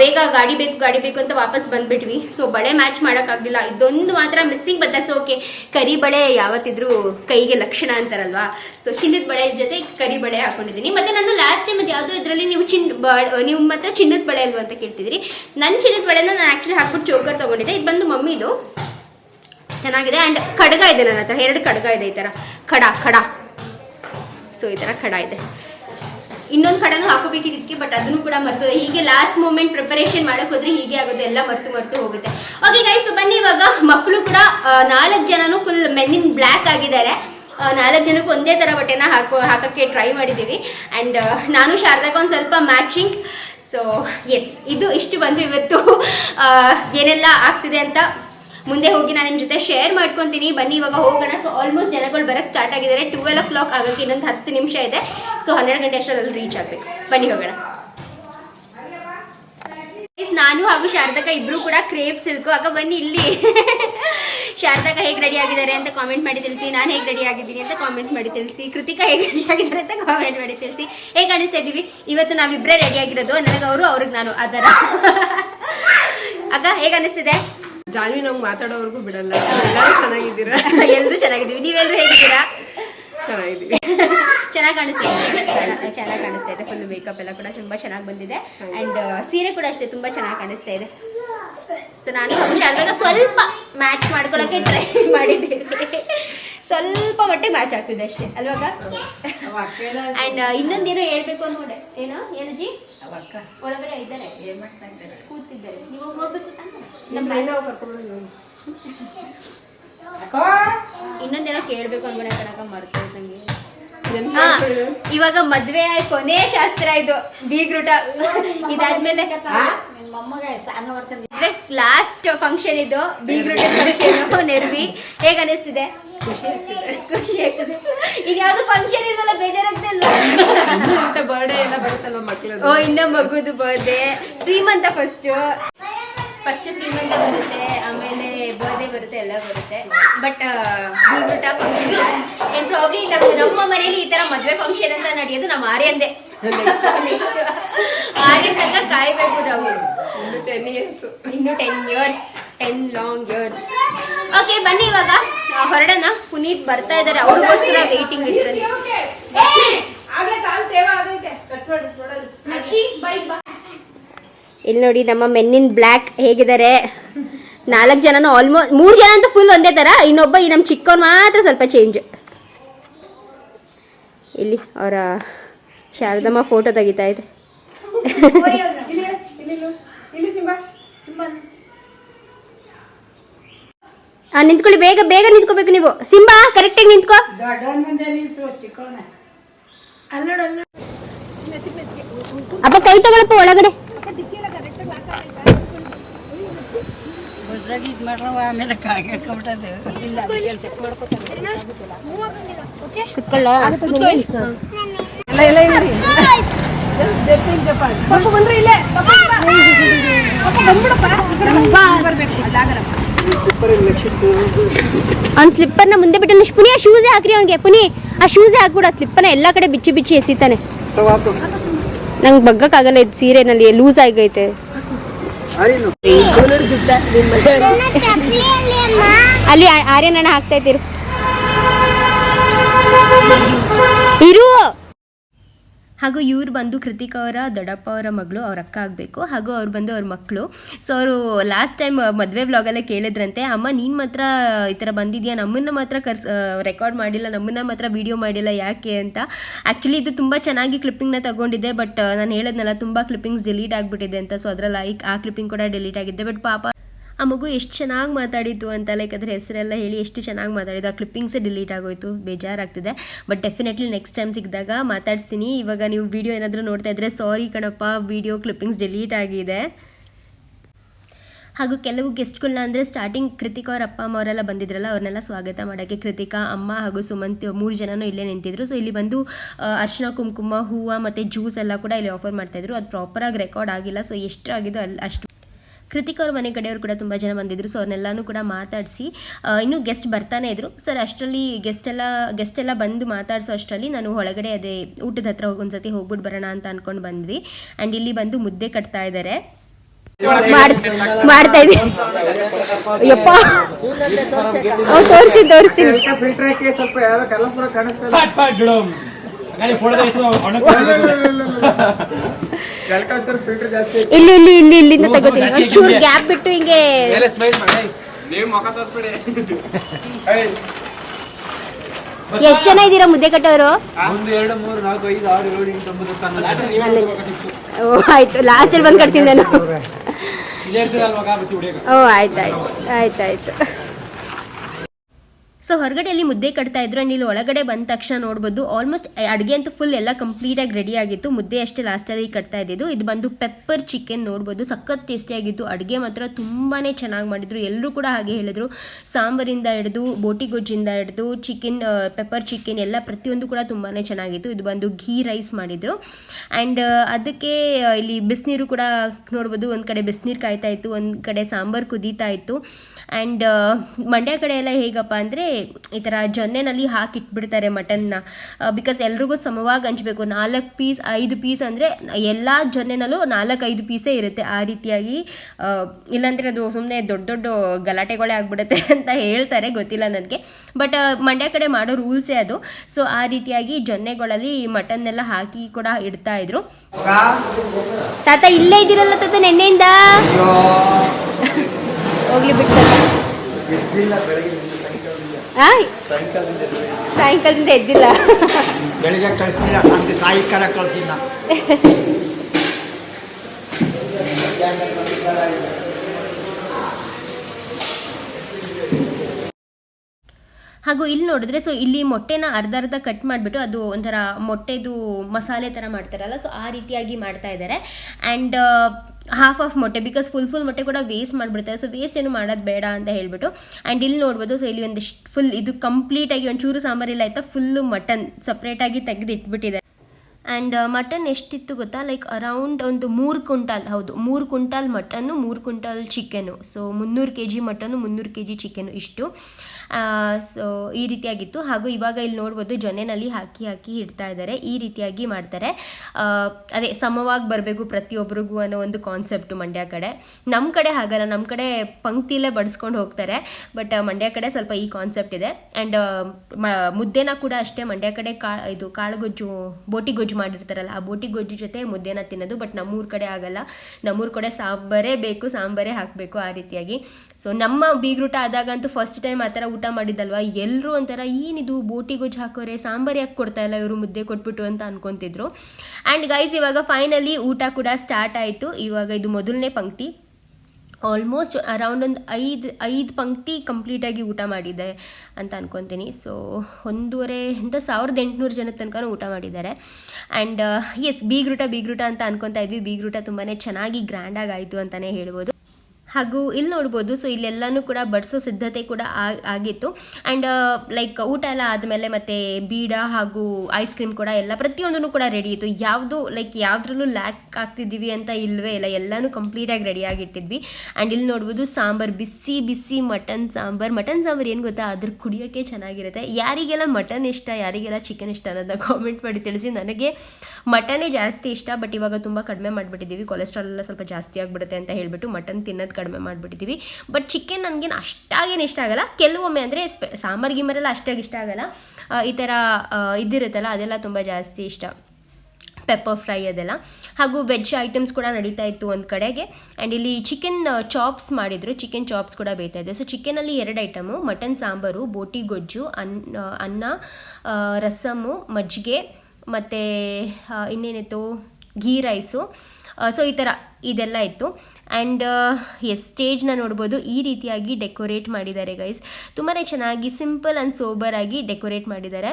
ಬೇಗ ಗಾಡಿ ಬೇಕು ಗಾಡಿ ಬೇಕು ಅಂತ ವಾಪಸ್ ಬಂದ್ಬಿಟ್ವಿ. ಸೊ ಬಳೆ ಮ್ಯಾಚ್ ಮಾಡೋಕ್ಕಾಗಲಿಲ್ಲ ಇದೊಂದು ಮಾತ್ರ ಮಿಸ್ಸಿಂಗ್ ಬಟ್ ಓಕೆ ಕರಿ ಬಳೆ ಯಾವತ್ತಿದ್ರೂ ಕೈಗೆ ಲಕ್ಷಣ ಅಂತಾರಲ್ವಾ? ಸೊ ಚಿನ್ನದ ಬಳೆ ಜೊತೆ ಕರಿ ಬಳೆ ಹಾಕೊಂಡಿದ್ದೀನಿ. ಮತ್ತೆ ನಾನು ಲಾಸ್ಟ್ ಟೈಮ್ ಅದು ಯಾವುದೋ ಇದರಲ್ಲಿ ನೀವು ಚಿನ್ನ ನೀವು ಮಾತ್ರ ಚಿನ್ನದ ಬಳೆ ಅಲ್ವಾ ಅಂತ ಕೇಳ್ತಿದ್ರಿ. ನನ್ನ ಚಿನ್ನದ ಬಳೆನ ನಾನು ಆ್ಯಕ್ಚುಲಿ ಹಾಕ್ಬಿಟ್ಟು ಚೋಕರ್ ತೊಗೊಂಡಿದ್ದೆ. ಇದು ಬಂದು ಮಮ್ಮಿದು ಚೆನ್ನಾಗಿದೆ. ಆ್ಯಂಡ್ ಕಡಗ ಇದೆ ನನ್ನ ಹತ್ರ. ಎರಡು ಕಡಗ ಇದೆ ಈ ಥರ ಖಡ ಖಡ ಸೊ ಈ ಥರ ಕಡ ಇದೆ. ಇನ್ನೊಂದು ಕಡೆನೂ ಹಾಕೋಬೇಕಿದ್ದಕ್ಕೆ ಬಟ್ ಅದನ್ನು ಕೂಡ ಮರ್ತೋದೆ. ಹೀಗೆ ಲಾಸ್ಟ್ ಮೂಮೆಂಟ್ ಪ್ರಿಪರೇಷನ್ ಮಾಡಕ್ ಹೋದ್ರೆ ಹೀಗೆ ಆಗುತ್ತೆ. ಎಲ್ಲ ಮರ್ತು ಮರ್ತು ಹೋಗುತ್ತೆ. ಓಕೆ ಗೈಸ್ ಬನ್ನಿ ಇವಾಗ. ಮಕ್ಕಳು ಕೂಡ ನಾಲ್ಕು ಜನನು ಫುಲ್ ಮೆನ್ನಿನ್ ಬ್ಲ್ಯಾಕ್ ಆಗಿದ್ದಾರೆ. ನಾಲ್ಕು ಜನಕ್ಕೂ ಒಂದೇ ಥರ ಬಟ್ಟೆನ ಹಾಕೋ, ಹಾಕೋಕ್ಕೆ ಟ್ರೈ ಮಾಡಿದ್ದೀವಿ. ಆ್ಯಂಡ್ ನಾನು ಶಾರದಾಗ ಒಂದು ಸ್ವಲ್ಪ ಮ್ಯಾಚಿಂಗ್ ಸೊ ಎಸ್ ಇದು ಇಷ್ಟು ಬಂದು ಇವತ್ತು. ಏನೆಲ್ಲ ಆಗ್ತಿದೆ ಅಂತ ಮುಂದೆ ಹೋಗಿ ನಾನು ನಿಮ್ಮ ಜೊತೆ ಶೇರ್ ಮಾಡ್ಕೊತೀನಿ. ಬನ್ನಿ, ಇವಾಗ ಹೋಗೋಣ. ಸೊ ಆಲ್ಮೋಸ್ಟ್ ಜನಗಳು ಬರಕ್ಕೆ ಸ್ಟಾರ್ಟ್ ಆಗಿದ್ದಾರೆ. ಟ್ವೆಲ್ ಓ ಕ್ಲಾಕ್ ಆಗೋಕ್ಕೆ ಇನ್ನೊಂದು ಹತ್ತು ನಿಮಿಷ ಇದೆ. ಸೊ ಹನ್ನೆರಡು ಗಂಟೆ ಅಷ್ಟರಲ್ಲಿ ರೀಚ್ ಆಗಬೇಕು. ಬನ್ನಿ, ಹೋಗೋಣ. ನಾನು ಹಾಗೂ ಶಾರದಕ್ಕ ಇಬ್ರು ಕೂಡ ಕ್ರೇಪ್ ಸಿಲ್ಕು ಆಗ ಬನ್ನಿ ಇಲ್ಲಿ. ಶಾರದಕ್ಕ ಹೇಗೆ ರೆಡಿ ಆಗಿದ್ದಾರೆ ಅಂತ ಕಾಮೆಂಟ್ ಮಾಡಿ ತಿಳಿಸಿ. ನಾನು ಹೇಗೆ ರೆಡಿ ಆಗಿದ್ದೀನಿ ಅಂತ ಕಾಮೆಂಟ್ ಮಾಡಿ ತಿಳಿಸಿ. ಕೃತಿಕಾ ಹೇಗೆ ರೆಡಿ ಆಗಿದ್ದಾರೆ ಅಂತ ಕಾಮೆಂಟ್ ಮಾಡಿ ತಿಳಿಸಿ. ಹೇಗೆ ಅನಿಸ್ತಾ ಇದ್ದೀವಿ ಇವತ್ತು ನಾವಿಬ್ಬರೇ ರೆಡಿ ಆಗಿರೋದು. ನನಗೆ ಅವರು ಅವ್ರಿಗೆ ನಾನು. ಅದರ. ಅಕ್ಕ ಹೇಗೆ ಅನಿಸ್ತಿದೆ? ಜಾನ್ವಿ ನಮ್ಗೆ ಮಾತಾಡೋವರೆಗೂ ಬಿಡಲ್ಲ. ಎಲ್ಲರೂ ಚೆನ್ನಾಗಿದ್ದೀರಾ? ಎಲ್ಲರೂ ಚೆನ್ನಾಗಿದ್ದೀವಿ. ನೀವೆಲ್ಲರೂ ಹೇಗಿದ್ದೀರಾ? ಚೆನ್ನಾಗಿದ್ದೀವಿ. ಚೆನ್ನಾಗಿ ಕಾಣಿಸ್ತಾ ಇದೆ ಚೆನ್ನಾಗಿ ಕಾಣಿಸ್ತಾ ಇದೆ. ಫುಲ್ ಮೇಕಪ್ ಎಲ್ಲ ಕೂಡ ತುಂಬಾ ಚೆನ್ನಾಗಿ ಬಂದಿದೆ. ಅಂಡ್ ಸೀರೆ ಕೂಡ ಅಷ್ಟೇ ತುಂಬಾ ಚೆನ್ನಾಗಿ ಕಾಣಿಸ್ತಾ ಇದೆ. ಸೊ ನಾನು ಅದ್ರಾಗ ಸ್ವಲ್ಪ ಮ್ಯಾಚ್ ಮಾಡ್ಕೊಳಕ್ಕೆ ಟ್ರೈ ಮಾಡಿದ್ದೆ. ಸ್ವಲ್ಪ ಮಟ್ಟಿಗೆ ಮ್ಯಾಚ್ ಆಗ್ತಿದೆ ಅಷ್ಟೇ. ಅಲ್ವಾಗ ಅಂಡ್ ಇನ್ನೊಂದೇನೋ ಹೇಳ್ಬೇಕು ಅನ್ಕೊಂಡೆ ಏನೋ? ಏನಜ್ಜಿ? ಒಳಗಡೆ ಇದ್ದಾರೆ. ಕೂತಿದ್ದಾರೆ. ನೀವು ನೋಡ್ಬೇಕು ತಾನೇ? ನಮ್ಮ ಮನೆ ಕರ್ಕೊಂಡು ಇನ್ನೊಂದೇನೋ ಕೇಳ್ಬೇಕು ಅನ್ಕೊಂಡೆ ಕಣಕ ಮರ್ತೋಯ್ತಂಗೆ ಹಾ, ಇವಾಗ ಮದ್ವೆ ಕೊನೆ ಶಾಸ್ತ್ರ ಇದು ಬೀಗ್ರೂಟ. ಇದಾದ್ಮೇಲೆ ಲಾಸ್ಟ್ ಫಂಕ್ಷನ್ ಇದು ಬೀಗ್ರೂಟ ಫಂಕ್ಷನ್ ನೆರವಿ. ಹೇಗ ಅನಿಸ್ತಿದೆ? ಖುಷಿ ಆಗ್ತಿದೆ. ಖುಷಿ ಆಗ್ತದೆ. ಈಗ ಯಾವ್ದು ಫಂಕ್ಷನ್ ಇರಲ್ಲ ಬೇಜಾರಾಗ್ತಿಲ್ಲ ಮತ್ತೆ ಬರ್ಡೇ ಎಲ್ಲ ಬರುತ್ತಲ್ವ ಓ ಇನ್ನ ಮಗುದು ಬರ್ಡೇ ಸೀಮಂತ ಫಸ್ಟ್ ಫಸ್ಟ್ ಸೀಮಂತ ಬರುತ್ತೆ ಆಮೇಲೆ ಬರ್ಡೇ ಬರುತ್ತೆ ಎಲ್ಲ ಬರುತ್ತೆ. ಬಟ್ ಬೀಗ್ರೂಟ ಫಂಕ್ಷನ್ ಏನ್ ಪ್ರಾಬ್ಲಿ ನಮ್ಮ ನಮ್ಮ ಮನೇಲಿ ಈ ತರ ಮದ್ವೆ ಫಂಕ್ಷನ್ ಅಂತ ನಡೆಯೋದು ನಮ್ಮ ಆರ್ಯಂದೆ. ನೆಕ್ಸ್ಟ್ ಆರ್ಯನ್ ತನಕ ಕಾಯ್ಬೇಕು ನಾವು. ಒಂದು ಟೆನ್ ಇಯರ್ಸ್ ಇನ್ನು ten years ten long years okay ಬನ್ನಿ ಇವಾಗ. ಆ, ಹೊರಡೋಣ. ಪುನೀತ್ ಬರ್ತಾ ಇದ್ದಾರೆ ಅವ್ರಿಗೋಸ್ಕರ ವೇಟಿಂಗ್ ಇದ್ರಲ್ಲಿ. ಇಲ್ಲಿ ನೋಡಿ ನಮ್ಮ ಮೆನ್ನಿನ್ ಬ್ಲ್ಯಾಕ್ ಹೇಗಿದ್ದಾರೆ. ನಾಲ್ಕು ಜನನು ಆಲ್ಮೋಸ್ಟ್ ಮೂರು ಜನ ಅಂತ ಫುಲ್ ಒಂದೇ ಥರ ಇನ್ನೊಬ್ಬ, ಈ ನಮ್ಮ ಚಿಕ್ಕವನ್ ಮಾತ್ರ ಸ್ವಲ್ಪ ಚೇಂಜ್ ಇಲ್ಲಿ ಅವರ ಶಾರದಮ್ಮ ಫೋಟೋ ತೆಗಿತಾ ಇದೆ. ನಿಂತ್ಕೊಳ್ಳಿ, ಬೇಗ ಬೇಗ ನಿಂತ್ಕೋಬೇಕು ನೀವು. ಸಿಂಬಾ ಕರೆಕ್ಟಾಗಿ ನಿಂತ್ಕೋ. ಅಪ್ಪ, ಕೈ ತಗೊಳಪ್ಪ ಒಳಗಡೆ. ಕುತ್ಕೊಳ್ಳ. ಅವ್ನ್ ಸ್ಲಿಪ್ಪರ್ನ ಮುಂದೆ ಬಿಟ್ಟು ನಿಶ್ ಪುನಿ ಆ ಶೂಸೇ ಹಾಕ್ರಿ ಅವ್ನಿಗೆ. ಪುನಿ ಆ ಶೂಸೇ ಹಾಕ್ಬಿಡ. ಆ ಸ್ಲಿಪ್ಪರ್ನ ಎಲ್ಲ ಕಡೆ ಬಿಚ್ಚಿ ಬಿಚ್ಚಿ ಎಸಿತಾನೆ. ನಂಗೆ ಬಗ್ಗಕ್ಕಾಗಲ್ಲ. ಇದು ಸೀರೆನಲ್ಲಿ ಲೂಸ್ ಆಗೈತೆ ಅಲ್ಲಿ ಆರ್ಯನಣ್ಣ ಹಾಕ್ತಾ ಇರು. ಹಾಗೂ ಇವ್ರು ಬಂದು ಕೃತಿಕ ಅವರ, ದೊಡ್ಡಪ್ಪ ಅವರ ಮಗಳು ಅವ್ರ ಅಕ್ಕ ಆಗಬೇಕು. ಹಾಗೂ ಅವ್ರು ಬಂದು ಅವ್ರ ಮಕ್ಕಳು ಸೊ ಅವರು ಲಾಸ್ಟ್ ಟೈಮ್ ಮದುವೆ ವ್ಲಾಗಲ್ಲೇ ಕೇಳಿದ್ರಂತೆ, ಅಮ್ಮ, ನೀನು ಮಾತ್ರ ಈ ಥರ ಬಂದಿದ್ಯಾ? ನಮ್ಮನ್ನು ಮಾತ್ರ ಕರ್ಸ್ ರೆಕಾರ್ಡ್ ಮಾಡಿಲ್ಲ, ನಮ್ಮನ್ನು ಮಾತ್ರ ವಿಡಿಯೋ ಮಾಡಿಲ್ಲ, ಯಾಕೆ ಅಂತ. ಆ್ಯಕ್ಚುಲಿ ಇದು ತುಂಬ ಚೆನ್ನಾಗಿ ಕ್ಲಿಪ್ಪಿಂಗ್ನ ತಗೊಂಡಿದ್ದೆ ಬಟ್ ನಾನು ಹೇಳೋದ್ನಲ್ಲ, ತುಂಬ ಕ್ಲಿಪ್ಪಿಂಗ್ಸ್ ಡಿಲೀಟ್ ಆಗಿಬಿಟ್ಟಿದೆ ಅಂತ. ಸೊ ಅದರ ಲೈಕ್ ಆ ಕ್ಲಿಪ್ಪಿಂಗ್ ಕೂಡ ಡಿಲೀಟ್ ಆಗಿದ್ದೆ. ಬಟ್ ಪಾಪ ಆ ಮಗು ಎಷ್ಟು ಚೆನ್ನಾಗಿ ಮಾತಾಡಿದ್ದು ಅಂತ ಲೈಕ್ ಅದ್ರ ಹೆಸರೆಲ್ಲ ಹೇಳಿ ಎಷ್ಟು ಚೆನ್ನಾಗಿ ಮಾತಾಡಿದ್ದು. ಆ ಕ್ಲಿಪ್ಪಿಂಗ್ಸೇ ಡಿಲೀಟ್ ಆಗೋಯ್ತು, ಬೇಜಾರಾಗ್ತಿದೆ. ಬಟ್ ಡೆಫಿನೆಟ್ಲಿ ನೆಕ್ಸ್ಟ್ ಟೈಮ್ ಸಿಕ್ಕಿದಾಗ ಮಾತಾಡ್ತೀನಿ ಇವಾಗ ನೀವು ವಿಡಿಯೋ ಏನಾದರೂ ನೋಡ್ತಾ ಇದ್ರೆ ಸಾರಿ ಕಣಪ್ಪ ವಿಡಿಯೋ ಕ್ಲಿಪ್ಪಿಂಗ್ಸ್ ಡಿಲೀಟ್ ಆಗಿದೆ. ಹಾಗೂ ಕೆಲವು ಗೆಸ್ಟ್ಗಳನ್ನ ಅಂದರೆ ಸ್ಟಾರ್ಟಿಂಗ್ ಕೃತಿಕಾ ಅವ್ರ ಅಪ್ಪ, ಅಮ್ಮ ಅವರೆಲ್ಲ ಬಂದಿದ್ರಲ್ಲ, ಅವ್ರನ್ನೆಲ್ಲ ಸ್ವಾಗತ ಮಾಡೋಕ್ಕೆ ಕೃತಿಕಾ, ಅಮ್ಮ ಹಾಗೂ ಸುಮಂತ್ ಮೂರು ಜನನೂ ಇಲ್ಲೇ ನಿಂತಿದ್ರು. ಸೊ ಇಲ್ಲಿ ಬಂದು ಅರ್ಶನ, ಕುಂಕುಮ, ಹೂವು ಮತ್ತು ಜ್ಯೂಸ್ ಎಲ್ಲ ಕೂಡ ಇಲ್ಲಿ ಆಫರ್ ಮಾಡ್ತಾಯಿದ್ರು ಅದು ಪ್ರಾಪರಾಗಿ ರೆಕಾರ್ಡ್ ಆಗಿಲ್ಲ. ಸೊ ಎಷ್ಟು ಆಗಿದೋ ಅಲ್ಲಿ ಅಷ್ಟು ಕೃತಿಕ್ ಅವ್ರ ಮನೆ ಕಡೆಯವರು ಕೂಡ ತುಂಬ ಜನ ಬಂದಿದ್ರು ಸೊ ಅವ್ರನ್ನೆಲ್ಲನೂ ಕೂಡ ಮಾತಾಡಿಸಿ ಇನ್ನೂ ಗೆಸ್ಟ್ ಬರ್ತಾನೆ ಇದ್ರು. ಸರ್ ಅಷ್ಟರಲ್ಲಿ ಗೆಸ್ಟ್ ಎಲ್ಲ ಗೆಸ್ಟ್ ಎಲ್ಲ ಬಂದು ಮಾತಾಡಿಸೋ ಅಷ್ಟರಲ್ಲಿ ನಾನು ಒಳಗಡೆ ಅದೇ ಊಟದ ಹತ್ರ ಹೋಗಿ ಒಂದ್ಸತಿ ಹೋಗ್ಬಿಟ್ಟು ಬರೋಣ ಅಂತ ಅನ್ಕೊಂಡು ಬಂದ್ವಿ. ಆ್ಯಂಡ್ ಇಲ್ಲಿ ಬಂದು ಮುದ್ದೆ ಕಟ್ತಾ ಇದ್ದಾರೆ ಮಾಡ್ತಾ ಇದ್ದೀನಿ. ಯಪ್ಪ. ತೋರಿಸ್ತೀನಿ ತೋರಿಸ್ತೀನಿ ಇಲ್ಲಿ ಇಲ್ಲಿ ಇಲ್ಲಿ ಇಲ್ಲಿಂದ ತಗೋತೀನಿ. ಒಂಚೂರು ಗ್ಯಾಪ್ ಬಿಟ್ಟು ಹಿಂಗೆ ಸ್ಮೈಲ್ ಮಾಡಿ. ನೀವು ಮುಖ ತೋರಿಸ್ಬಿಡಿ. ಎಷ್ಟು ಜನ ಇದ್ದೀರಾ ಮುದ್ದೆ ಕಟ್ಟೋರು ಓ ಆಯ್ತು. ಲಾಸ್ಟಲ್ಲಿ ಬಂದು ಕಟ್ತೀನಿ ನಾನು. ಓ ಆಯ್ತು ಆಯ್ತು ಆಯ್ತು ಆಯ್ತು. ಸೊ ಹೊರಗಡೆಯಲ್ಲಿ ಮುದ್ದೆ ಕಟ್ತಾ ಇದ್ರು ಆ್ಯಂಡ್ ಇಲ್ಲಿ ಒಳಗಡೆ ಬಂದ ತಕ್ಷಣ ನೋಡ್ಬೋದು ಆಲ್ಮೋಸ್ಟ್ ಅಡುಗೆ ಅಂತೂ ಫುಲ್ ಎಲ್ಲ ಕಂಪ್ಲೀಟಾಗಿ ರೆಡಿ ಆಗಿತ್ತು. ಮುದ್ದೆ ಅಷ್ಟೇ ಲಾಸ್ಟಲ್ಲಿ ಕಟ್ತಾ ಇದ್ದಿದ್ದು. ಇದು ಬಂದು ಪೆಪ್ಪರ್ ಚಿಕನ್ ನೋಡ್ಬೋದು. ಸಖತ್ ಟೇಸ್ಟಿಯಾಗಿತ್ತು ಅಡುಗೆ ಮಾತ್ರ ತುಂಬಾ ಚೆನ್ನಾಗಿ ಮಾಡಿದ್ರು. ಎಲ್ಲರೂ ಕೂಡ ಹಾಗೆ ಹೇಳಿದ್ರು. ಸಾಂಬಾರಿಂದ ಹಿಡಿದು, ಬೋಟಿ ಗೊಜ್ಜಿಂದ ಹಿಡಿದು ಚಿಕನ್ ಪೆಪ್ಪರ್ ಚಿಕನ್ ಎಲ್ಲ ಪ್ರತಿಯೊಂದು ಕೂಡ ತುಂಬಾ ಚೆನ್ನಾಗಿತ್ತು. ಇದು ಬಂದು ಘೀ ರೈಸ್ ಮಾಡಿದರು. ಆ್ಯಂಡ್ ಅದಕ್ಕೆ ಇಲ್ಲಿ ಬಿಸಿನೀರು ಕೂಡ ನೋಡ್ಬೋದು. ಒಂದು ಕಡೆ ಬಿಸಿನೀರು ಕಾಯ್ತಾ ಇತ್ತು, ಒಂದು ಕಡೆ ಸಾಂಬಾರು ಕುದೀತಾ ಇತ್ತು. ಆ್ಯಂಡ್ ಮಂಡ್ಯ ಕಡೆ ಎಲ್ಲ ಹೇಗಪ್ಪ ಅಂದರೆ ಈ ಥರ ಜೊನ್ನೆನಲ್ಲಿ ಹಾಕಿಟ್ಬಿಡ್ತಾರೆ ಮಟನ್ನ. ಬಿಕಾಸ್ ಎಲ್ರಿಗೂ ಸಮವಾಗಿ ಹಂಚಬೇಕು. ನಾಲ್ಕು ಪೀಸ್ ಐದು ಪೀಸ್ ಅಂದರೆ ಎಲ್ಲ ಜೊನ್ನೆನಲ್ಲೂ ನಾಲ್ಕು ಐದು ಪೀಸೇ ಇರುತ್ತೆ ಆ ರೀತಿಯಾಗಿ. ಆ, ಇಲ್ಲಾಂದರೆ ಅದು ಸುಮ್ಮನೆ ದೊಡ್ಡ ದೊಡ್ಡ ಗಲಾಟೆಗಳೇ ಆಗ್ಬಿಡುತ್ತೆ ಅಂತ ಹೇಳ್ತಾರೆ. ಗೊತ್ತಿಲ್ಲ ನನಗೆ. ಬಟ್ ಮಂಡ್ಯ ಕಡೆ ಮಾಡೋ ರೂಲ್ಸೇ ಅದು. ಸೊ ಆ ರೀತಿಯಾಗಿ ಜೊನ್ನೆಗಳಲ್ಲಿ ಮಟನ್ನೆಲ್ಲ ಹಾಕಿ ಕೂಡ ಇಡ್ತಾ ಇದ್ರು. ತಾತ ಇಲ್ಲೇ ಇದ್ದೀರಲ್ಲ ತಾತ ನೆನ್ನೆಯಿಂದ? ಹೋಗ್ಲಿ ಬಿಟ್ಟು ಆ? ಸಾಯಂಕಾಲದಿಂದ. ಎದ್ದಿಲ್ಲ ಬೆಳಿಗ್ಗೆ ಕಳಿಸ್ತೀರ? ಸಂಜೆ ಸಾಯಂಕಾಲ ಕಳಿಸಿಲ್ಲ. ಹಾಗೂ ಇಲ್ಲಿ ನೋಡಿದ್ರೆ ಸೊ ಇಲ್ಲಿ ಮೊಟ್ಟೆನ ಅರ್ಧ ಅರ್ಧ ಕಟ್ ಮಾಡಿಬಿಟ್ಟು ಅದು ಒಂಥರ ಮೊಟ್ಟೆದು ಮಸಾಲೆ ಥರ ಮಾಡ್ತಾರಲ್ಲ ಸೊ ಆ ರೀತಿಯಾಗಿ ಮಾಡ್ತಾ ಇದ್ದಾರೆ. ಆ್ಯಂಡ್ ಹಾಫ್ ಆಫ್ ಮೊಟ್ಟೆ ಬಿಕಾಸ್ ಫುಲ್ ಫುಲ್ ಮೊಟ್ಟೆ ಕೂಡ ವೇಸ್ಟ್ ಮಾಡಿಬಿಡ್ತಾರೆ. ಸೊ ವೇಸ್ಟ್ ಏನು ಮಾಡೋದು ಬೇಡ ಅಂತ ಹೇಳ್ಬಿಟ್ಟು ಆ್ಯಂಡ್ ಇಲ್ಲಿ ನೋಡ್ಬೋದು ಸೊ ಇಲ್ಲಿ ಒಂದಿಷ್ಟು ಫುಲ್ ಇದು ಕಂಪ್ಲೀಟಾಗಿ ಒಂಚೂರು ಸಾಂಬಾರಿಲ್ಲ ಆಯಿತಾ ಫುಲ್ಲು ಮಟನ್ ಸಪ್ರೇಟಾಗಿ ತೆಗೆದು ಇಟ್ಬಿಟ್ಟಿದೆ ಆ್ಯಂಡ್ ಮಟನ್ ಎಷ್ಟಿತ್ತು ಗೊತ್ತಾ? ಲೈಕ್ ಅರೌಂಡ್ ಒಂದು ಮೂರು ಕುಂಟಾಲ್ ಹೌದು, ಮೂರು ಕುಂಟಾಲ್ ಮಟನ್ನು ಮೂರು ಕುಂಟಾಲ್ ಚಿಕನು ಸೊ ಮುನ್ನೂರು ಕೆ ಜಿ ಮಟನ್ನು ಮುನ್ನೂರು ಕೆ ಜಿ ಚಿಕನು ಇಷ್ಟು. ಸೊ ಈ ರೀತಿಯಾಗಿತ್ತು. ಹಾಗೂ ಇವಾಗ ಇಲ್ಲಿ ನೋಡ್ಬೋದು ಜೊನೆನಲ್ಲಿ ಹಾಕಿ ಹಾಕಿ ಇಡ್ತಾ ಇದ್ದಾರೆ. ಈ ರೀತಿಯಾಗಿ ಮಾಡ್ತಾರೆ. ಅದೇ ಸಮವಾಗಿ ಬರಬೇಕು ಪ್ರತಿಯೊಬ್ಬರಿಗೂ ಅನ್ನೋ ಒಂದು ಕಾನ್ಸೆಪ್ಟು ಮಂಡ್ಯ ಕಡೆ. ನಮ್ಮ ಕಡೆ ಹಾಗಲ್ಲ. ನಮ್ಮ ಕಡೆ ಪಂಕ್ತಿಯಲ್ಲೇ ಬಡಿಸ್ಕೊಂಡು ಹೋಗ್ತಾರೆ. ಬಟ್ ಮಂಡ್ಯ ಕಡೆ ಸ್ವಲ್ಪ ಈ ಕಾನ್ಸೆಪ್ಟ್ ಇದೆ. ಆ್ಯಂಡ್ ಮುದ್ದೆನ ಕೂಡ ಅಷ್ಟೇ. ಮಂಡ್ಯ ಕಡೆ ಕಾ, ಇದು ಕಾಳುಗೊಜ್ಜು ಬೋಟಿ ಗೊಜ್ಜು ಮಾಡಿರ್ತಾರಲ್ಲ, ಆ ಬೋಟಿ ಗೊಜ್ಜು ಜೊತೆ ಮುದ್ದೆನ ತಿನ್ನೋದು. ಬಟ್ ನಮ್ಮೂರ ಕಡೆ ಆಗಲ್ಲ. ನಮ್ಮೂರ ಕಡೆ ಸಾಂಬಾರೇ ಬೇಕು, ಸಾಂಬಾರೇ ಹಾಕಬೇಕು ಆ ರೀತಿಯಾಗಿ. ಸೊ ನಮ್ಮ ಬೀಗ್ರೂಟ ಆದಾಗಂತೂ ಫಸ್ಟ್ ಟೈಮ್ ಆ ಥರ ಊಟ ಮಾಡಿದ್ದಲ್ವಾ? ಎಲ್ಲರೂ ಒಂಥರ ಏನಿದು ಬೋಟಿ ಗೊಜ್ಜು ಹಾಕೋರೆ, ಸಾಂಬಾರು ಯಾಕೆ ಕೊಡ್ತಾ ಇಲ್ಲ ಇವರು ಮುದ್ದೆ ಕೊಟ್ಬಿಟ್ಟು ಅಂತ ಅನ್ಕೊತಿದ್ರು. ಆ್ಯಂಡ್ ಗೈಸ್ ಇವಾಗ ಫೈನಲಿ ಊಟ ಕೂಡ ಸ್ಟಾರ್ಟ್ ಆಯಿತು. ಇವಾಗ ಇದು ಮೊದಲನೇ ಪಂಕ್ತಿ. ಆಲ್ಮೋಸ್ಟ್ ಅರೌಂಡ್ ಒಂದು ಐದು ಐದು ಪಂಕ್ತಿ ಕಂಪ್ಲೀಟಾಗಿ ಊಟ ಮಾಡಿದೆ ಅಂತ ಅನ್ಕೊತೀನಿ. ಸೊ ಒಂದೂವರೆ ಇಂಥ ಸಾವಿರದ ಎಂಟುನೂರು ಜನ ತನಕ ಊಟ ಮಾಡಿದ್ದಾರೆ. ಆ್ಯಂಡ್ ಎಸ್ ಬೀಗ್ರೂಟ ಬೀಗ್ರೂಟ ಅಂತ ಅನ್ಕೊತಾ ಇದ್ವಿ. ಬೀಗ್ರೂಟ ತುಂಬಾ ಚೆನ್ನಾಗಿ ಗ್ರ್ಯಾಂಡಾಗಿ ಆಯಿತು ಅಂತಲೇ ಹೇಳ್ಬೋದು. ಹಾಗೂ ಇಲ್ಲಿ ನೋಡ್ಬೋದು ಸೊ ಇಲ್ಲೆಲ್ಲನೂ ಕೂಡ ಬಡಿಸೋ ಸಿದ್ಧತೆ ಕೂಡ ಆಗಿತ್ತು. ಆ್ಯಂಡ್ ಲೈಕ್ ಊಟ ಎಲ್ಲ ಆದಮೇಲೆ ಮತ್ತೆ ಬೀಡ ಹಾಗೂ ಐಸ್ ಕ್ರೀಮ್ ಕೂಡ ಎಲ್ಲ ಪ್ರತಿಯೊಂದೂ ಕೂಡ ರೆಡಿ ಇತ್ತು. ಯಾವುದು ಲೈಕ್ ಯಾವುದ್ರಲ್ಲೂ ಲ್ಯಾಕ್ ಆಗ್ತಿದ್ದೀವಿ ಅಂತ ಇಲ್ಲವೇ ಇಲ್ಲ. ಎಲ್ಲನೂ ಕಂಪ್ಲೀಟಾಗಿ ರೆಡಿ ಆಗಿಟ್ಟಿದ್ವಿ ಆ್ಯಂಡ್ ಇಲ್ಲಿ ನೋಡ್ಬೋದು, ಸಾಂಬಾರು, ಬಿಸಿ ಬಿಸಿ ಮಟನ್ ಸಾಂಬಾರು. ಮಟನ್ ಸಾಂಬಾರು ಏನು ಗೊತ್ತಾ? ಅದ್ರ ಕುಡಿಯೋಕ್ಕೆ ಚೆನ್ನಾಗಿರುತ್ತೆ. ಯಾರಿಗೆಲ್ಲ ಮಟನ್ ಇಷ್ಟ, ಯಾರಿಗೆಲ್ಲ ಚಿಕನ್ ಇಷ್ಟ ಅನ್ನೋದನ್ನ ಕಾಮೆಂಟ್ ಮಾಡಿ ತಿಳಿಸಿ. ನನಗೆ ಮಟನೇ ಜಾಸ್ತಿ ಇಷ್ಟ ಬಟ್ ಇವಾಗ ತುಂಬ ಕಡಿಮೆ ಮಾಡಿಬಿಟ್ಟಿದ್ದೀವಿ. ಕೊಲೆಸ್ಟ್ರಾಲ್ ಎಲ್ಲ ಸ್ವಲ್ಪ ಜಾಸ್ತಿ ಆಗಿಬಿಡುತ್ತೆ ಅಂತ ಹೇಳಿಬಿಟ್ಟು ಮಟನ್ ತಿನ್ನೋದು ಕಡಿಮೆ ಮಾಡಿಬಿಟ್ಟಿದ್ದೀವಿ ಬಟ್ ಚಿಕನ್ ನನಗೇನು ಅಷ್ಟಾಗೇನು ಇಷ್ಟ ಆಗಲ್ಲ. ಕೆಲವೊಮ್ಮೆ ಅಂದರೆ ಸ್ಪೆ ಸಾಂಬಾರು ಗಿಮರೆಲ್ಲ ಅಷ್ಟಾಗಿ ಇಷ್ಟ ಆಗಲ್ಲ. ಈ ಥರ ಇದಿರುತ್ತಲ್ಲ ಅದೆಲ್ಲ ತುಂಬ ಜಾಸ್ತಿ ಇಷ್ಟ. ಪೆಪ್ಪರ್ ಫ್ರೈ ಅದೆಲ್ಲ. ಹಾಗೂ ವೆಜ್ ಐಟಮ್ಸ್ ಕೂಡ ನಡೀತಾ ಇತ್ತು ಒಂದು ಕಡೆಗೆ. ಆ್ಯಂಡ್ ಇಲ್ಲಿ ಚಿಕನ್ ಚಾಪ್ಸ್ ಮಾಡಿದರು. ಚಿಕನ್ ಚಾಪ್ಸ್ ಕೂಡ ಬೇಯ್ತಾ ಇದೆ ಸೊ ಚಿಕನಲ್ಲಿ ಎರಡು ಐಟಮು ಮಟನ್ ಸಾಂಬಾರು ಬೋಟಿ ಗೊಜ್ಜು ಅನ್ನ ಅನ್ನ ಆ, ರಸಮ್ಮು ಮಜ್ಜಿಗೆ ಮತ್ತು ಇನ್ನೇನಿತ್ತು? ಘೀ ರೈಸು ಸೊ ಈ ಥರ ಇದೆಲ್ಲ ಇತ್ತು. ಆ್ಯಂಡ್ ಎಸ್ ಸ್ಟೇಜ್ನ ನೋಡ್ಬೋದು. ಈ ರೀತಿಯಾಗಿ ಡೆಕೋರೇಟ್ ಮಾಡಿದ್ದಾರೆ ಗೈಸ್ ತುಂಬಾ ಚೆನ್ನಾಗಿ ಸಿಂಪಲ್ ಆ್ಯಂಡ್ ಆಗಿ ಡೆಕೋರೇಟ್ ಮಾಡಿದ್ದಾರೆ.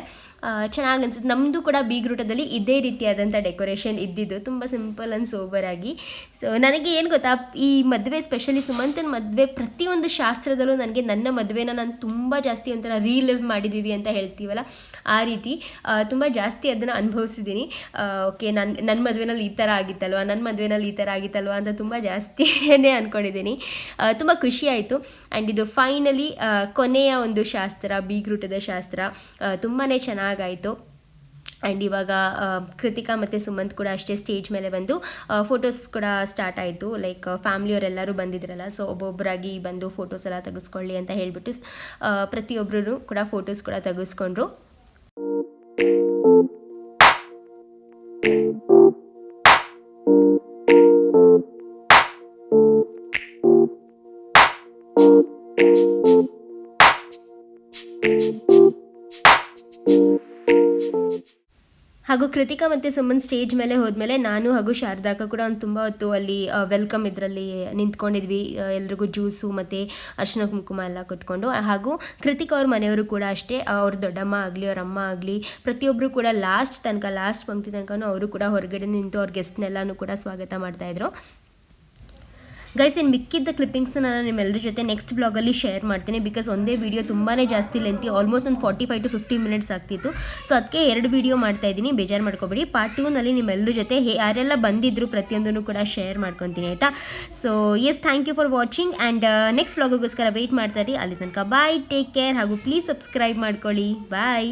ಚೆನ್ನಾಗಿ ಅನಿಸುತ್ತೆ. ನಮ್ಮದು ಕೂಡ ಬೀಗ್ರೂಟದಲ್ಲಿ ಇದೇ ರೀತಿಯಾದಂಥ ಡೆಕೋರೇಷನ್ ಇದ್ದಿದ್ದು. ತುಂಬ ಸಿಂಪಲ್ ಆ್ಯಂಡ್ ಆಗಿ. ಸೊ ನನಗೆ ಏನು ಗೊತ್ತಾ, ಈ ಮದುವೆ ಸ್ಪೆಷಲಿ ಸುಮಂತನ ಮದುವೆ ಪ್ರತಿಯೊಂದು ಶಾಸ್ತ್ರದಲ್ಲೂ ನನಗೆ ನನ್ನ ಮದುವೆನ ನಾನು ತುಂಬ ಜಾಸ್ತಿ ಒಂಥರ ರೀಲಿವ್ ಮಾಡಿದ್ದೀವಿ ಅಂತ ಹೇಳ್ತೀವಲ್ಲ, ಆ ರೀತಿ. ತುಂಬ ಜಾಸ್ತಿ ಅದನ್ನು ಅನುಭವಿಸಿದ್ದೀನಿ ಓಕೆ ನನ್ನ ನನ್ನ ಮದುವೆನಲ್ಲಿ ಈ ಥರ ಆಗಿತ್ತಲ್ವ ನನ್ನ ಮದುವೆನಲ್ಲಿ ಈ ಥರ ಆಗಿತ್ತಲ್ವ ಅಂತ ತುಂಬ ಜಾಸ್ತಿಯೇ ಅಂದ್ಕೊಂಡಿದ್ದೀನಿ ತುಂಬ ಖುಷಿ ಆಯಿತು. ಆ್ಯಂಡ್ ಇದು ಫೈನಲಿ ಕೊನೆಯ ಒಂದು ಶಾಸ್ತ್ರ ಬೀಗ್ರೂಟದ ಶಾಸ್ತ್ರ ತುಂಬಾ ಚೆನ್ನಾಗಾಯಿತು ಆ್ಯಂಡ್ ಇವಾಗ ಕೃತಿಕಾ ಮತ್ತು ಸುಮಂತ್ ಕೂಡ ಅಷ್ಟೇ ಸ್ಟೇಜ್ ಮೇಲೆ ಬಂದು ಫೋಟೋಸ್ ಕೂಡ ಸ್ಟಾರ್ಟ್ ಆಯಿತು. ಲೈಕ್ ಫ್ಯಾಮ್ಲಿಯವರೆಲ್ಲರೂ ಬಂದಿದ್ರಲ್ಲ ಸೊ ಒಬ್ಬೊಬ್ಬರಾಗಿ ಬಂದು ಫೋಟೋಸ್ ಎಲ್ಲ ತೆಗೆಸ್ಕೊಳ್ಳಿ ಅಂತ ಹೇಳಿಬಿಟ್ಟು ಪ್ರತಿಯೊಬ್ಬರೂ ಕೂಡ ಫೋಟೋಸ್ ಕೂಡ ತೆಗೆಸ್ಕೊಂಡ್ರು. ಹಾಗೂ ಕೃತಿಕಾ ಮತ್ತು ಸುಮ್ಮನ್ ಸ್ಟೇಜ್ ಮೇಲೆ ಹೋದ್ಮೇಲೆ ನಾನು ಹಾಗೂ ಶಾರದಾಕ ಕೂಡ ಒಂದು ತುಂಬ ಹೊತ್ತು ಅಲ್ಲಿ ವೆಲ್ಕಮ್ ಇದರಲ್ಲಿ ನಿಂತ್ಕೊಂಡಿದ್ವಿ. ಎಲ್ರಿಗೂ ಜ್ಯೂಸು ಮತ್ತು ಅರ್ಶಿನ ಕುಂಕುಮ ಎಲ್ಲ ಕೊಟ್ಕೊಂಡು. ಹಾಗೂ ಕೃತಿಕಾ ಅವ್ರ ಮನೆಯವರು ಕೂಡ ಅಷ್ಟೇ ಅವ್ರ ದೊಡ್ಡಮ್ಮ ಆಗಲಿ, ಅವ್ರ ಅಮ್ಮ ಆಗಲಿ ಪ್ರತಿಯೊಬ್ಬರು ಕೂಡ ಲಾಸ್ಟ್ ತನಕ ಲಾಸ್ಟ್ ಪಂಕ್ತಿ ತನಕ ಅವರು ಕೂಡ ಹೊರಗಡೆ ನಿಂತು ಅವ್ರ ಗೆಸ್ಟ್ನೆಲ್ಲನೂ ಕೂಡ ಸ್ವಾಗತ ಮಾಡ್ತಾಯಿದ್ರು ಗೈಸ್ ಇನ್ ಮಿಕ್ಕಿದ್ದ ಕ್ಲಿಪ್ಪಿಂಗ್ಸ್ನ ನಾನು ನಿಮ್ಮೆಲ್ಲರ ಜೊತೆ ನೆಕ್ಸ್ಟ್ ಬ್ಲಾಗಲ್ಲಿ ಶೇರ್ ಮಾಡ್ತೀನಿ ಬಿಕಾಸ್ ಒಂದೇ ವಿಡಿಯೋ ತುಂಬಾ ಜಾಸ್ತಿ ಲೆಂತಿ ಆಲ್ಮೋಸ್ಟ್ ಒಂದು forty five to fifty minutes ಆಗ್ತಿತ್ತು. ಸೊ ಅದಕ್ಕೆ ಎರಡು ವಿಡಿಯೋ ಮಾಡ್ತಾ ಇದ್ದೀನಿ. ಬೇಜಾರು ಮಾಡ್ಕೊಬೇಡಿ. ಪಾರ್ಟ್ ಟೂನಲ್ಲಿ ನಿಮ್ಮೆಲ್ಲರ ಜೊತೆ ಯಾರೆಲ್ಲ ಬಂದಿದ್ರು ಪ್ರತಿಯೊಂದನ್ನು ಕೂಡ ಶೇರ್ ಮಾಡ್ಕೊತೀನಿ, ಆಯಿತಾ? So yes thank you for watching and next ಬ್ಲಾಗಿಗೋಸ್ಕರ wait ಮಾಡ್ತಾ ಇರಿ. ಅಲ್ಲಿ ತನಕ ಬಾಯ್ ಟೇಕ್ ಕೇರ್ ಹಾಗೂ ಪ್ಲೀಸ್ ಸಬ್ಸ್ಕ್ರೈಬ್ ಮಾಡ್ಕೊಳ್ಳಿ. ಬಾಯ್